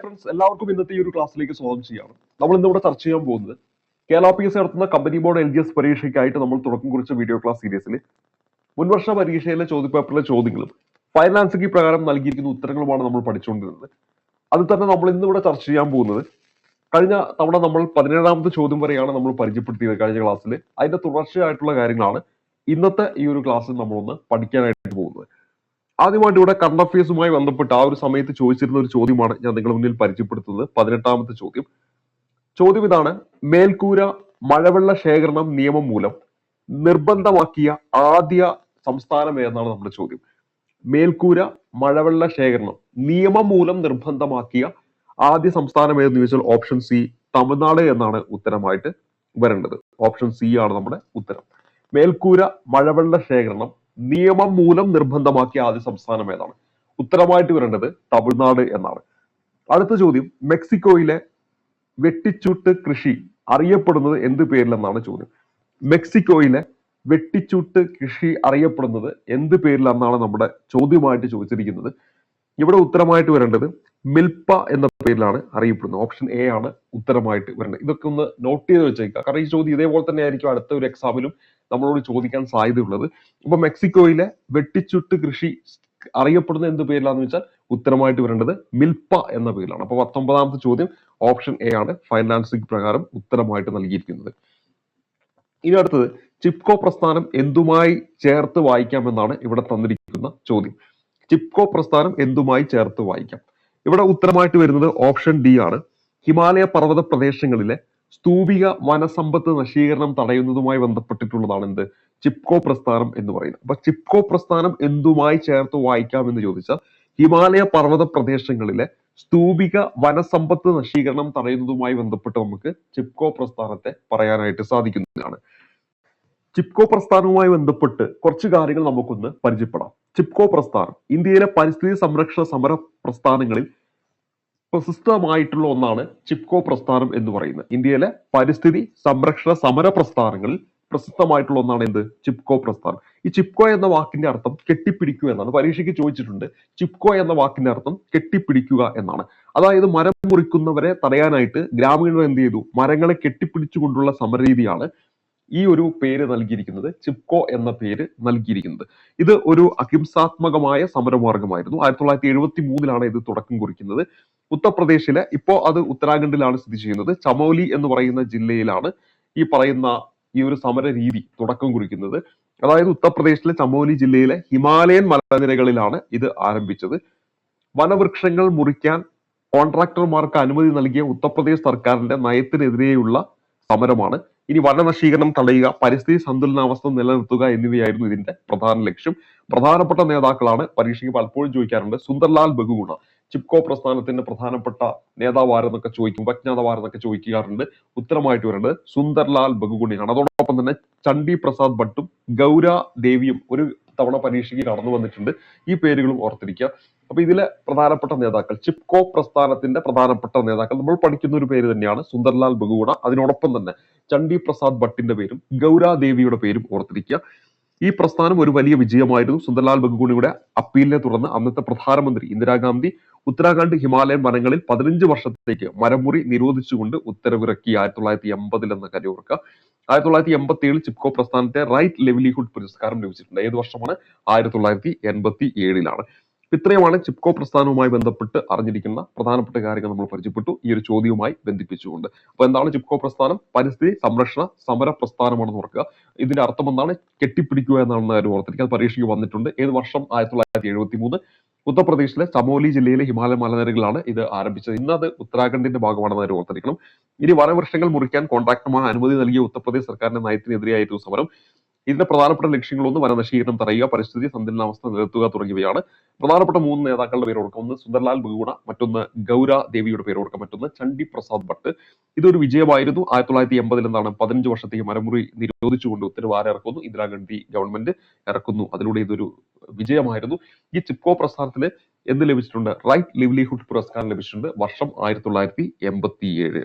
Friends എല്ലാവർക്കും ഇന്നത്തെ ഈ ഒരു ക്ലാസ്സിലേക്ക് സ്വാഗതം ചെയ്യാണ് നമ്മൾ ഇന്നിവിടെ ചർച്ച ചെയ്യാൻ പോകുന്നത് കേരള പി എസ് നടത്തുന്ന company board L G S പരീക്ഷയ്ക്കായിട്ട് നമ്മൾ തുടക്കം കുറിച്ച വീഡിയോ ക്ലാസ് സീരീസിൽ മുൻവർഷ പരീക്ഷയിലെ ചോദ്യപേപ്പറിലെ ചോദ്യങ്ങളും ഫൈനാൻസിംഗ് പ്രകാരം നൽകിയിരിക്കുന്ന ഉത്തരങ്ങളുമാണ് നമ്മൾ പഠിച്ചുകൊണ്ടിരുന്നത്. അത് തന്നെ നമ്മൾ ഇന്നിവിടെ ചർച്ച ചെയ്യാൻ പോകുന്നത് കഴിഞ്ഞ തവണ നമ്മൾ പതിനേഴാമത്തെ ചോദ്യം വരെയാണ് നമ്മൾ പരിചയപ്പെടുത്തിയത് കഴിഞ്ഞ ക്ലാസ്സിൽ അതിന്റെ തുടർച്ചയായിട്ടുള്ള കാര്യങ്ങളാണ് ഇന്നത്തെ ഈ ഒരു ക്ലാസ്സിൽ നമ്മളൊന്ന് പഠിക്കാനായിട്ട് പോകുന്നത്. ആദ്യമായിട്ട് ഇവിടെ കറണ്ട് അഫയേഴ്സുമായി ബന്ധപ്പെട്ട് ആ ഒരു സമയത്ത് ചോദിച്ചിരുന്ന ഒരു ചോദ്യമാണ് ഞാൻ നിങ്ങളുടെ മുന്നിൽ പരിചയപ്പെടുത്തുന്നത്. പതിനെട്ടാമത്തെ ചോദ്യം. ചോദ്യം ഇതാണ് മേൽക്കൂര മഴവെള്ള ശേഖരണം നിയമം മൂലം നിർബന്ധമാക്കിയ ആദ്യ സംസ്ഥാനം ഏതാണ് നമ്മുടെ ചോദ്യം. മേൽക്കൂര മഴവെള്ള ശേഖരണം നിയമം മൂലം നിർബന്ധമാക്കിയ ആദ്യ സംസ്ഥാനം ഏതെന്ന് ചോദിച്ചാൽ ഓപ്ഷൻ സി തമിഴ്നാട് എന്നാണ് ഉത്തരമായിട്ട് വരേണ്ടത്. ഓപ്ഷൻ സി ആണ് നമ്മുടെ ഉത്തരം. മേൽക്കൂര മഴവെള്ള ശേഖരണം നിയമം മൂലം നിർബന്ധമാക്കിയ ആദ്യ സംസ്ഥാനം ഏതാണ്? ഉത്തരമായിട്ട് വരേണ്ടത് തമിഴ്നാട് എന്നാണ്. അടുത്ത ചോദ്യം മെക്സിക്കോയിലെ വെട്ടിച്ചൂട്ട് കൃഷി അറിയപ്പെടുന്നത് എന്ത് പേരിലെന്നാണ് ചോദ്യം. മെക്സിക്കോയിലെ വെട്ടിച്ചൂട്ട് കൃഷി അറിയപ്പെടുന്നത് എന്ത് പേരിലെന്നാണ് നമ്മുടെ ചോദ്യമായിട്ട് ചോദിച്ചിരിക്കുന്നത്. ഇവിടെ ഉത്തരമായിട്ട് വരേണ്ടത് മിൽപ്പ എന്ന പേരിലാണ് അറിയപ്പെടുന്നത്. ഓപ്ഷൻ എ ആണ് ഉത്തരമായിട്ട് വരേണ്ടത്. ഇതൊക്കെ ഒന്ന് നോട്ട് ചെയ്ത് വെച്ചേക്കുക. കാരണം ഈ ചോദ്യം ഇതേപോലെ തന്നെ ആയിരിക്കും അടുത്ത ഒരു എക്സാമിലും നമ്മളോട് ചോദിക്കാൻ സാധ്യതയുള്ളത്. അപ്പൊ മെക്സിക്കോയിലെ വെട്ടിച്ചുട്ട് കൃഷി അറിയപ്പെടുന്ന എന്ത് പേരിലാന്ന് വെച്ചാൽ ഉത്തരമായിട്ട് വരേണ്ടത് മിൽപ്പ എന്ന പേരിലാണ്. അപ്പൊ പത്തൊമ്പതാമത്തെ ചോദ്യം ഓപ്ഷൻ എ ആണ്. ഫൈനാൻസിംഗ് പ്രകാരം ഉത്തരമായിട്ട് നൽകിയിരിക്കുന്നത്. ഇനി അടുത്തത് ചിപ്കോ പ്രസ്ഥാനം എന്തുമായി ചേർത്ത് വായിക്കാമെന്നാണ് ഇവിടെ തന്നിരിക്കുന്ന ചോദ്യം. ചിപ്കോ പ്രസ്ഥാനം എന്തുമായി ചേർത്ത് വായിക്കാം? ഇവിടെ ഉത്തരമായിട്ട് വരുന്നത് ഓപ്ഷൻ ഡി ആണ്. ഹിമാലയ പർവത പ്രദേശങ്ങളിലെ സ്തൂപിക വനസമ്പത്ത് നശീകരണം തടയുന്നതുമായി ബന്ധപ്പെട്ടിട്ടുള്ളതാണ് എന്ത് ചിപ്കോ പ്രസ്ഥാനം എന്ന് പറയുന്നത്. അപ്പൊ ചിപ്കോ പ്രസ്ഥാനം എന്തുമായി ചേർത്ത് വായിക്കാം എന്ന് ചോദിച്ചാൽ ഹിമാലയ പർവത പ്രദേശങ്ങളിലെ സ്തൂപിക വനസമ്പത്ത് നശീകരണം തടയുന്നതുമായി ബന്ധപ്പെട്ട് നമുക്ക് ചിപ്കോ പ്രസ്ഥാനത്തെ പറയാനായിട്ട് സാധിക്കുന്നതാണ്. ചിപ്കോ പ്രസ്ഥാനവുമായി ബന്ധപ്പെട്ട് കുറച്ച് കാര്യങ്ങൾ നമുക്കൊന്ന് പരിചയപ്പെടാം. ചിപ്കോ പ്രസ്ഥാനം. ഇന്ത്യയിലെ പരിസ്ഥിതി സംരക്ഷണ സമര പ്രസ്ഥാനങ്ങളിൽ പ്രശസ്തമായിട്ടുള്ള ഒന്നാണ് ചിപ്കോ പ്രസ്ഥാനം എന്ന് പറയുന്നത്. ഇന്ത്യയിലെ പരിസ്ഥിതി സംരക്ഷണ സമര പ്രസ്ഥാനങ്ങളിൽ പ്രസിദ്ധമായിട്ടുള്ള ഒന്നാണ് എന്ത്? ചിപ്കോ പ്രസ്ഥാനം. ഈ ചിപ്കോ എന്ന വാക്കിന്റെ അർത്ഥം കെട്ടിപ്പിടിക്കുക എന്നാണ്. പരീക്ഷയ്ക്ക് ചോദിച്ചിട്ടുണ്ട്. ചിപ്കോ എന്ന വാക്കിന്റെ അർത്ഥം കെട്ടിപ്പിടിക്കുക എന്നാണ്. അതായത് മരം മുറിക്കുന്നവരെ തടയാനായിട്ട് ഗ്രാമീണർ എന്ത് ചെയ്തു? മരങ്ങളെ കെട്ടിപ്പിടിച്ചുകൊണ്ടുള്ള സമരരീതിയാണ് ഈ ഒരു പേര് നൽകിയിരിക്കുന്നത്. ചിപ്കോ എന്ന പേര് നൽകിയിരിക്കുന്നത്. ഇത് ഒരു അഹിംസാത്മകമായ സമരമാർഗമായിരുന്നു. ആയിരത്തി തൊള്ളായിരത്തി എഴുപത്തി മൂന്നിലാണ് ഇത് തുടക്കം കുറിക്കുന്നത്. ഉത്തർപ്രദേശിലെ ഇപ്പോ അത് ഉത്തരാഖണ്ഡിലാണ് സ്ഥിതി ചെയ്യുന്നത്. ചമോലി എന്ന് പറയുന്ന ജില്ലയിലാണ് ഈ പറയുന്ന ഈ ഒരു സമര രീതി തുടക്കം കുറിക്കുന്നത്. അതായത് ഉത്തർപ്രദേശിലെ ചമോലി ജില്ലയിലെ ഹിമാലയൻ മലനിരകളിലാണ് ഇത് ആരംഭിച്ചത്. വനവൃക്ഷങ്ങൾ മുറിക്കാൻ കോൺട്രാക്ടർമാർക്ക് അനുമതി നൽകിയ ഉത്തർപ്രദേശ് സർക്കാരിന്റെ നയത്തിനെതിരെയുള്ള സമരമാണ്. ഇനി വനനശീകരണം തടയുക പരിസ്ഥിതി സന്തുലനാവസ്ഥ നിലനിർത്തുക എന്നിവയായിരുന്നു ഇതിന്റെ പ്രധാന ലക്ഷ്യം. പ്രധാനപ്പെട്ട നേതാക്കളാണ് പരീക്ഷയ്ക്ക് പലപ്പോഴും ചോദിക്കാറുണ്ട് സുന്ദർലാൽ ബഹുഗുണ. ചിപ്കോ പ്രസ്ഥാനത്തിന്റെ പ്രധാനപ്പെട്ട നേതാവ് ആരെന്നൊക്കെ ചോദിക്കും ഉപജ്ഞാതാവ് ആരെന്നൊക്കെ ചോദിക്കാറുണ്ട്. ഉത്തരമായിട്ട് വരേണ്ടത് സുന്ദർലാൽ ബഹുഗുണിയാണ് അതോടൊപ്പം തന്നെ ചണ്ഡി പ്രസാദ് ഭട്ടും ഗൗര ദേവിയും ഒരു തവണ പരീക്ഷയ്ക്ക് കടന്നു വന്നിട്ടുണ്ട്. ഈ പേരുകളും ഓർത്തിരിക്കുക. അപ്പൊ ഇതിലെ പ്രധാനപ്പെട്ട നേതാക്കൾ ചിപ്കോ പ്രസ്ഥാനത്തിന്റെ പ്രധാനപ്പെട്ട നേതാക്കൾ നമ്മൾ പഠിക്കുന്ന ഒരു പേര് തന്നെയാണ് സുന്ദർലാൽ ബഹുഗുണ അതിനോടൊപ്പം തന്നെ ചണ്ഡി പ്രസാദ് ഭട്ടിന്റെ പേരും ഗൗര ദേവിയുടെ പേരും ഓർത്തിരിക്കുക. ഈ പ്രസ്ഥാനം ഒരു വലിയ വിജയമായിരുന്നു. സുന്ദർലാൽ ബഹുഗുണിയുടെ അപ്പീലിനെ തുടർന്ന് അന്നത്തെ പ്രധാനമന്ത്രി ഇന്ദിരാഗാന്ധി ഉത്തരാഖണ്ഡ് ഹിമാലയൻ വനങ്ങളിൽ പതിനഞ്ച് വർഷത്തേക്ക് മരമുറി നിരോധിച്ചുകൊണ്ട് ഉത്തരവിറക്കി ആയിരത്തി തൊള്ളായിരത്തി എൺപതിൽ എന്ന കാര്യം ഓർക്കുക ആയിരത്തി തൊള്ളായിരത്തി എൺപത്തി ഏഴിൽ ചിപ്കോ പ്രസ്ഥാനത്തെ റൈറ്റ് ലെവലിഹുഡ് പുരസ്കാരം ലഭിച്ചിട്ടുണ്ട്. ഏത് വർഷമാണ്? ആയിരത്തി തൊള്ളായിരത്തി എൺപത്തി ഏഴിലാണ് ഇത്രയുമാണ് ചിപ്കോ പ്രസ്ഥാനവുമായി ബന്ധപ്പെട്ട് അറിഞ്ഞിരിക്കുന്ന പ്രധാനപ്പെട്ട കാര്യങ്ങൾ നമ്മൾ പരിചയപ്പെട്ടു. ഈ ഒരു ചോദ്യവുമായി ബന്ധിപ്പിച്ചുകൊണ്ട്. അപ്പൊ എന്താണ് ചിപ്കോ പ്രസ്ഥാനം? പരിസ്ഥിതി സംരക്ഷണ സമര പ്രസ്ഥാനമാണെന്ന് ഓർക്കുക. ഇതിന്റെ അർത്ഥം എന്താണ്? കെട്ടിപ്പിടിക്കുക എന്നാണ് കാര്യം ഓർത്തിരിക്കുക. അത് പരീക്ഷയ്ക്ക് വന്നിട്ടുണ്ട്. ഏത് വർഷം? ആയിരത്തി തൊള്ളായിരത്തി എഴുപത്തി മൂന്ന് ഉത്തർപ്രദേശിലെ ചമോലി ജില്ലയിലെ ഹിമാലയ മലനിരകളാണ് ഇത് ആരംഭിച്ചത്. ഇന്ന് അത് ഉത്തരാഖണ്ഡിന്റെ ഭാഗമാണെന്ന് കാര്യം ഓർത്തിരിക്കണം. ഇനി വനവൃക്ഷങ്ങൾ മുറിക്കാൻ കോൺട്രാക്ടർമാർ അനുമതി നൽകിയ ഉത്തർപ്രദേശ് സർക്കാരിന്റെ നയത്തിനെതിരെയായിരുന്നു സമരം. ഇതിന്റെ പ്രധാനപ്പെട്ട ലക്ഷ്യങ്ങളൊന്ന് വനനശീകരണം തടയുക പരിസ്ഥിതി സന്തുലനാവസ്ഥ നിലനിർത്തുക തുടങ്ങിയവയാണ്. പ്രധാനപ്പെട്ട മൂന്ന് നേതാക്കളുടെ പേര് ഓർക്കാം ഒന്ന് സുന്ദർലാൽ ബഹുഗുണ മറ്റൊന്ന് ഗൗര ദേവിയുടെ പേര് ഓർക്കാം മറ്റൊന്ന് ചണ്ഡി പ്രസാദ് ഭട്ട്. ഇതൊരു വിജയമായിരുന്നു. ആയിരത്തി തൊള്ളായിരത്തി എൺപതിൽ എന്താണ് പതിനഞ്ച് വർഷത്തേക്ക് മരമുറി നിരോധിച്ചുകൊണ്ട് ഉത്തരവ് ആരെ ഇറക്കുന്നു? ഇന്ദിരാഗാന്ധി ഗവൺമെന്റ് ഇറക്കുന്നു. അതിലൂടെ ഇതൊരു വിജയമായിരുന്നു. ഈ ചിപ്കോ പ്രസ്ഥാനത്തിൽ എന്ത് ലഭിച്ചിട്ടുണ്ട്? റൈറ്റ് ലിവ്ലിഹുഡ് പുരസ്കാരം ലഭിച്ചിട്ടുണ്ട്. വർഷം ആയിരത്തി തൊള്ളായിരത്തി എൺപത്തി ഏഴ്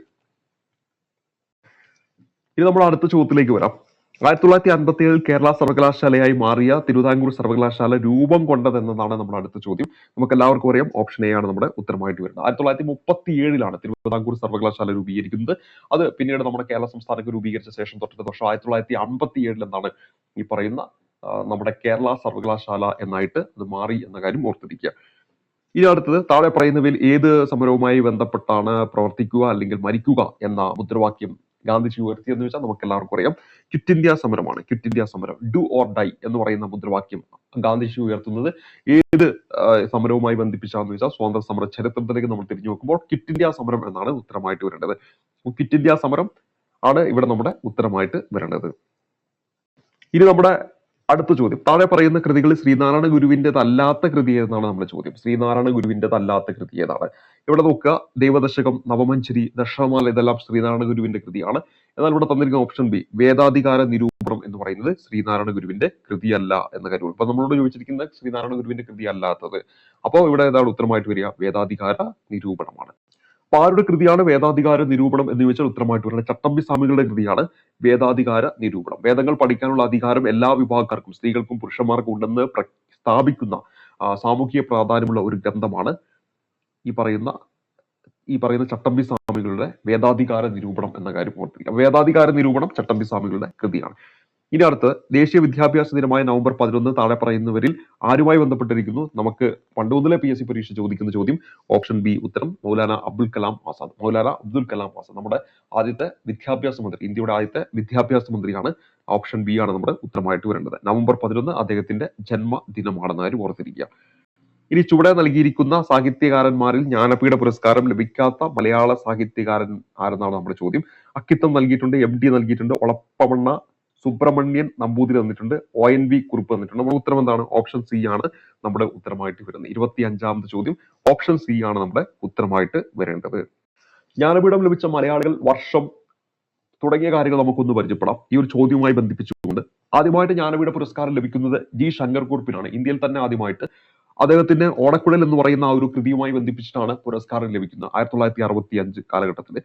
ഇനി നമ്മൾ അടുത്ത ചോദ്യത്തിലേക്ക് വരാം. ആയിരത്തി തൊള്ളായിരത്തി അൻപത്തി ഏഴിൽ കേരള സർവകലാശാലയായി മാറിയ തിരുവിതാംകൂർ സർവകലാശാല രൂപം കൊണ്ടത് എന്നതാണ് നമ്മുടെ അടുത്ത ചോദ്യം. നമുക്ക് എല്ലാവർക്കും അറിയാം ഓപ്ഷൻ എ ആണ് നമ്മുടെ ഉത്തരമായിട്ട് വരുന്നത്. ആയിരത്തി തൊള്ളായിരത്തി മുപ്പത്തി ഏഴിലാണ് തിരുവിതാംകൂർ സർവകലാശാല രൂപീകരിക്കുന്നത്. അത് പിന്നീട് നമ്മുടെ കേരള സംസ്ഥാനത്ത് രൂപീകരിച്ച ശേഷം തൊട്ടടുത്ത വർഷം ആയിരത്തി തൊള്ളായിരത്തി അമ്പത്തി ഏഴിൽ എന്നാണ് ഈ പറയുന്ന നമ്മുടെ കേരള സർവകലാശാല എന്നായിട്ട് അത് മാറി എന്ന കാര്യം ഓർത്തിരിക്കുക. ഇനി അടുത്തത് താഴെ പറയുന്നവയിൽ ഏത് സമരവുമായി ബന്ധപ്പെട്ടാണ് പ്രവർത്തിക്കുക അല്ലെങ്കിൽ മരിക്കുക എന്ന മുദ്രാവാക്യം ഗാന്ധിജി ഉയർത്തിയെന്ന് വെച്ചാൽ നമുക്ക് എല്ലാവർക്കും അറിയാം. ക്വിറ്റ് ഇന്ത്യ സമരമാണ്. ക്വിറ്റ് ഇന്ത്യ സമരം. ഡു ഓർ ഡൈ എന്ന് പറയുന്ന മുദ്രാവാക്യം ഗാന്ധിജി ഉയർത്തുന്നത്. ഏത് സമരവുമായി ബന്ധിപ്പിച്ചാന്ന് വെച്ചാൽ സ്വാതന്ത്ര്യ സമര ചരിത്രത്തിലേക്ക് നമ്മൾ തിരിഞ്ഞു നോക്കുമ്പോൾ ക്വിറ്റ് ഇന്ത്യ സമരം എന്നാണ് ഉത്തരമായിട്ട് വരേണ്ടത്. ക്വിറ്റ് ഇന്ത്യ സമരം ആണ് ഇവിടെ നമ്മുടെ ഉത്തരമായിട്ട് വരേണ്ടത്. ഇനി നമ്മുടെ അടുത്ത ചോദ്യം. താഴെ പറയുന്ന കൃതികൾ ശ്രീനാരായണ ഗുരുവിന്റെതല്ലാത്ത കൃതി ഏതെന്നാണ് നമ്മുടെ ചോദ്യം. ശ്രീനാരായണ ഗുരുവിന്റെതല്ലാത്ത കൃതി ഏതാണ്? ഇവിടെ നോക്കുക. ദൈവദശകം നവമഞ്ചരി ദശമാല ഇതെല്ലാം ശ്രീനാരായണ ഗുരുവിന്റെ കൃതിയാണ്. എന്നാൽ ഇവിടെ തന്നിരിക്കുന്ന ഓപ്ഷൻ ബി വേദാധികാര നിരൂപണം എന്ന് പറയുന്നത് ശ്രീനാരായണ ഗുരുവിന്റെ കൃതിയല്ല എന്ന കാര്യം ഇപ്പൊ നമ്മളോട് ചോദിച്ചിരിക്കുന്ന ശ്രീനാരായണ ഗുരുവിന്റെ കൃതി അല്ലാത്തത് അപ്പോൾ ഇവിടെ ഏതാണ് ഉത്തരമായിട്ട് വരിക? വേദാധികാര നിരൂപണമാണ്. ആരുടെ കൃതിയാണ് വേദാധികാര നിരൂപണം എന്ന് ചോദിച്ചാൽ ഉത്തരമായിട്ട് വരുന്നത് ചട്ടമ്പി സ്വാമികളുടെ കൃതിയാണ് വേദാധികാര നിരൂപണം. വേദങ്ങൾ പഠിക്കാനുള്ള അധികാരം എല്ലാ വിഭാഗക്കാർക്കും സ്ത്രീകൾക്കും പുരുഷന്മാർക്കും ഉണ്ടെന്ന് സ്ഥാപിക്കുന്ന സാമൂഹിക പ്രാധാന്യമുള്ള ഒരു ഗ്രന്ഥമാണ് ഈ പറയുന്ന ഈ പറയുന്ന ചട്ടമ്പി സ്വാമികളുടെ വേദാധികാര നിരൂപണം എന്ന കാര്യം ഓർത്തിരിക്കുക. വേദാധികാര നിരൂപണം ചട്ടമ്പി സ്വാമികളുടെ കൃതിയാണ്. ഇനി അടുത്ത് ദേശീയ വിദ്യാഭ്യാസ ദിനമായ നവംബർ പതിനൊന്ന് താഴെ പറയുന്നവരിൽ ആരുമായി ബന്ധപ്പെട്ടിരിക്കുന്നു? നമുക്ക് പണ്ട് മുതലേ പി എസ് സി പരീക്ഷ ചോദിക്കുന്ന ചോദ്യം ഓപ്ഷൻ ബി ഉത്തരം മൗലാന അബ്ദുൽ കലാം ആസാദ്. മൗലാന അബ്ദുൽ കലാം ആസാദ്. നമ്മുടെ ആദ്യത്തെ വിദ്യാഭ്യാസ മന്ത്രി ഇന്ത്യയുടെ ആദ്യത്തെ വിദ്യാഭ്യാസ മന്ത്രിയാണ്. ഓപ്ഷൻ ബി ആണ് നമ്മുടെ ഉത്തരമായിട്ട് വരേണ്ടത്. നവംബർ പതിനൊന്ന് അദ്ദേഹത്തിന്റെ ജന്മദിനമാണെന്ന് കാര്യം ഓർത്തിരിക്കുക. ഇനി ചുവടെ നൽകിയിരിക്കുന്ന സാഹിത്യകാരന്മാരിൽ ജ്ഞാനപീഠ പുരസ്കാരം ലഭിക്കാത്ത മലയാള സാഹിത്യകാരൻ ആരെന്നാണ് നമ്മുടെ ചോദ്യം? അക്കിത്തം നൽകിയിട്ടുണ്ട് എം ഡി നൽകിയിട്ടുണ്ട് ഒളപ്പമണ്ണ സുബ്രഹ്മണ്യൻ നമ്പൂതിരി തന്നിട്ടുണ്ട്. ഒ എൻ വി കുറിപ്പ് തന്നിട്ടുണ്ട്. നമ്മുടെ ഉത്തരം എന്താണ്? ഓപ്ഷൻ സി ആണ് നമ്മുടെ ഉത്തരമായിട്ട് വരുന്നത്. ഇരുപത്തി അഞ്ചാമത്തെ ചോദ്യം. ഓപ്ഷൻ സി ആണ് നമ്മുടെ ഉത്തരമായിട്ട് വരേണ്ടത്. ജ്ഞാനപീഠം ലഭിച്ച മലയാളികൾ വർഷം തുടങ്ങിയ കാര്യങ്ങൾ നമുക്കൊന്ന് പരിചയപ്പെടാം. ഈ ഒരു ചോദ്യവുമായി ബന്ധിപ്പിച്ചുകൊണ്ട് ആദ്യമായിട്ട് ജ്ഞാനപീഠ പുരസ്കാരം ലഭിക്കുന്നത് ജി ശങ്കർ കുറുപ്പിനാണ് ഇന്ത്യയിൽ തന്നെ ആദ്യമായിട്ട് അദ്ദേഹത്തിന്റെ ഓടക്കുഴൽ എന്ന് പറയുന്ന ആ ഒരു കൃതിയുമായി ബന്ധിപ്പിച്ചിട്ടാണ് പുരസ്കാരം ലഭിക്കുന്നത്. ആയിരത്തി തൊള്ളായിരത്തി അറുപത്തി അഞ്ച് കാലഘട്ടത്തിൽ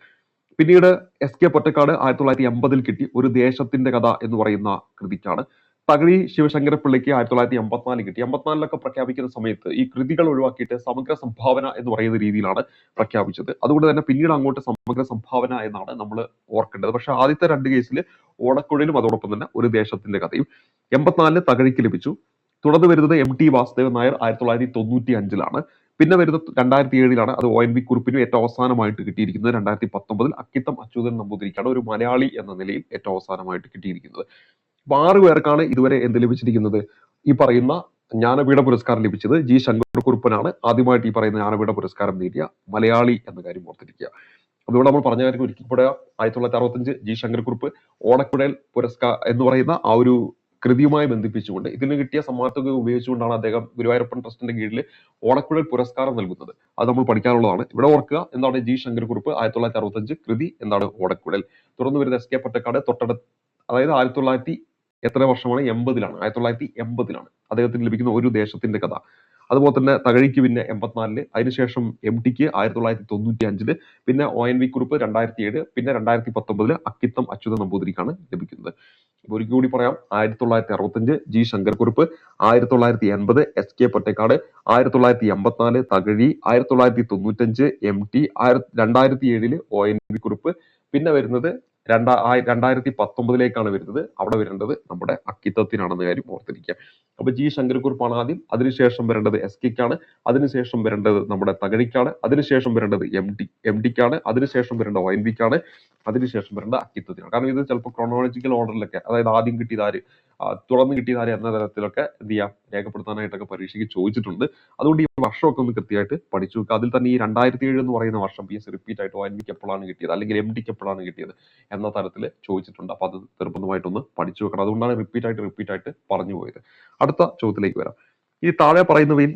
പിന്നീട് എസ് കെ പൊറ്റക്കാട് ആയിരത്തി തൊള്ളായിരത്തി എൺപതിൽ കിട്ടി ഒരു ദേശത്തിന്റെ കഥ എന്ന് പറയുന്ന കൃതിക്കാണ്. തകഴി ശിവശങ്കരപ്പിള്ളിക്ക് ആയിരത്തി തൊള്ളായിരത്തി എൺപത്തിനാലിൽ കിട്ടി. എൺപത്തിനാലിലൊക്കെ പ്രഖ്യാപിക്കുന്ന സമയത്ത് ഈ കൃതികൾ ഒഴിവാക്കിയിട്ട് സമഗ്ര സംഭാവന എന്ന് പറയുന്ന രീതിയിലാണ് പ്രഖ്യാപിച്ചത്. അതുകൊണ്ട് തന്നെ പിന്നീട് അങ്ങോട്ട് സമഗ്ര സംഭാവന എന്നാണ് നമ്മൾ ഓർക്കേണ്ടത്. പക്ഷെ ആദ്യത്തെ രണ്ട് കേസിൽ ഓടക്കുഴലും അതോടൊപ്പം തന്നെ ഒരു ദേശത്തിന്റെ കഥയും. എൺപത്തിനാലിൽ തകഴിക്ക് ലഭിച്ചു. തുടർന്ന് വരുന്നത് എം ടി വാസുദേവൻ നായർ ആയിരത്തി തൊള്ളായിരത്തി തൊണ്ണൂറ്റി അഞ്ചിലാണ് പിന്നെ വരുന്നത് രണ്ടായിരത്തി ഏഴിലാണ് അത് ഒ എൻ വി കുറിപ്പിനും ഏറ്റവും അവസാനമായിട്ട് കിട്ടിയിരിക്കുന്നത്. രണ്ടായിരത്തി പത്തൊമ്പതിൽ അക്കിത്തം അച്യുതൻ നമ്പൂതിരിക്കാണ് ഒരു മലയാളി എന്ന നിലയിൽ ഏറ്റവും അവസാനമായിട്ട് കിട്ടിയിരിക്കുന്നത്. ആറ് പേർക്കാണ് ഇതുവരെ എന്ത് ലഭിച്ചിരിക്കുന്നത്? ഈ പറയുന്ന ജ്ഞാനപീഠ പുരസ്കാരം ലഭിച്ചത് ജി ശങ്കർ കുറുപ്പനാണ്. ആദ്യമായിട്ട് ഈ പറയുന്ന ജ്ഞാനപീഠ പുരസ്കാരം നേടിയ മലയാളി എന്ന കാര്യം ഓർത്തിരിക്കുക. അതുകൊണ്ട് നമ്മൾ പറഞ്ഞ കാര്യം ഒരിക്കൽ കൂടെ ആയിരത്തി തൊള്ളായിരത്തി അറുപത്തഞ്ച് ജി ശങ്കർ കുറുപ്പ് ഓണക്കുഴൽ പുരസ്കാർ എന്ന് പറയുന്ന ആ ഒരു കൃതിയുമായി ബന്ധിപ്പിച്ചുകൊണ്ട് ഇതിന് കിട്ടിയ സമ്മാനത്തുക ഉപയോഗിച്ചുകൊണ്ടാണ് അദ്ദേഹം ഗുരുവായൂരപ്പൻ ട്രസ്റ്റിന്റെ കീഴിൽ ഓണക്കുഴൽ പുരസ്കാരം നൽകുന്നത്. അത് നമ്മൾ പഠിക്കാനുള്ളതാണ്. ഇവിടെ ഓർക്കുക എന്താണ് ജി ശങ്കരക്കുറുപ്പ് ആയിരത്തി തൊള്ളായിരത്തി അറുപത്തഞ്ച് കൃതി എന്താണ് ഓണക്കുഴൽ. തുടർന്ന് വരുന്ന എസ് കെ പൊറ്റക്കാട് തൊട്ടടുത്ത് അതായത് ആയിരത്തി തൊള്ളായിരത്തി എത്ര വർഷമാണ്? എൺപതിലാണ്. ആയിരത്തി തൊള്ളായിരത്തി എൺപതിലാണ്. അദ്ദേഹത്തിന് ലഭിക്കുന്ന ഒരു ദേശത്തിന്റെ കഥ. അതുപോലെ തന്നെ തകഴിക്ക് പിന്നെ എൺപത്തിനാലിൽ അതിനുശേഷം എം ടിക്ക് ആയിരത്തി തൊള്ളായിരത്തി തൊണ്ണൂറ്റി അഞ്ചിൽ പിന്നെ ഒ എൻ വി കുറിപ്പ് രണ്ടായിരത്തി ഏഴ് പിന്നെ രണ്ടായിരത്തി പത്തൊമ്പതിൽ അക്കിത്തം അച്യുത നമ്പൂതിരിക്കാണ് ലഭിക്കുന്നത്. ഒരിക്കൽ കൂടി പറയാം ആയിരത്തി തൊള്ളായിരത്തി അറുപത്തഞ്ച് ജി ശങ്കർകുറുപ്പ് ആയിരത്തി തൊള്ളായിരത്തി എൺപത് എസ് കെ പൊറ്റക്കാട് ആയിരത്തി തൊള്ളായിരത്തി എൺപത്തിനാല് തകഴി ആയിരത്തി തൊള്ളായിരത്തി തൊണ്ണൂറ്റഞ്ച് എം ടി ആയിരത്തി രണ്ടായിരത്തി ഏഴിൽ ഒ എൻ വി കുറിപ്പ് പിന്നെ വരുന്നത് രണ്ടാ രണ്ടായിരത്തി പത്തൊമ്പതിലേക്കാണ് വരുന്നത്. അവിടെ വരേണ്ടത് നമ്മുടെ അക്കിത്തത്തിനാണെന്ന കാര്യം ഓർത്തിരിക്കുക. അപ്പൊ ജി ശങ്കരക്കുറിപ്പാണ് ആദ്യം. അതിനുശേഷം വരേണ്ടത് എസ് കെക്കാണ്. അതിനുശേഷം വരേണ്ടത് നമ്മുടെ തകഴിക്കാണ്. അതിനുശേഷം വരേണ്ടത് എം ഡി എം ഡിക്കാണ്. അതിനുശേഷം വരേണ്ട ഒ എൻ വിക്കാണ്. അതിനുശേഷം വരേണ്ട അക്കിത്തത്തിനാണ്. കാരണം ഇത് ചിലപ്പോൾ ക്രോണോളജിക്കൽ ഓർഡറിലൊക്കെ അതായത് ആദ്യം കിട്ടിയത് ആര്? ആ, തുടർന്ന് കിട്ടിയത് ആര് എന്ന തരത്തിലൊക്കെ എന്ത് ചെയ്യാം രേഖപ്പെടുത്താനായിട്ടൊക്കെ പരീക്ഷയ്ക്ക് ചോദിച്ചിട്ടുണ്ട്. അതുകൊണ്ട് ഈ വർഷമൊക്കെ ഒന്ന് കൃത്യമായിട്ട് പഠിച്ചു നോക്കുക അതിൽ തന്നെ ഈ രണ്ടായിരത്തി ഏഴ് എന്ന് പറയുന്ന വർഷം പി എസ് റിപ്പീറ്റ് ആയിട്ട് വിക്ക് എപ്പോഴാണ് കിട്ടിയത്? അല്ലെങ്കിൽ എം ഡിക്ക് എപ്പോഴാണ് കിട്ടിയത്? എന്ന തരത്തിൽ ചോദിച്ചിട്ടുണ്ട്. അപ്പൊ അത് നിർബന്ധമായിട്ടൊന്ന് പഠിച്ചു വെക്കണം. അതുകൊണ്ടാണ് റിപ്പീറ്റ് ആയിട്ട് റിപ്പീറ്റ് ആയിട്ട് പറഞ്ഞു പോയത്. അടുത്ത ചോദ്യത്തിലേക്ക് വരാം. ഈ താഴെ പറയുന്നവയിൽ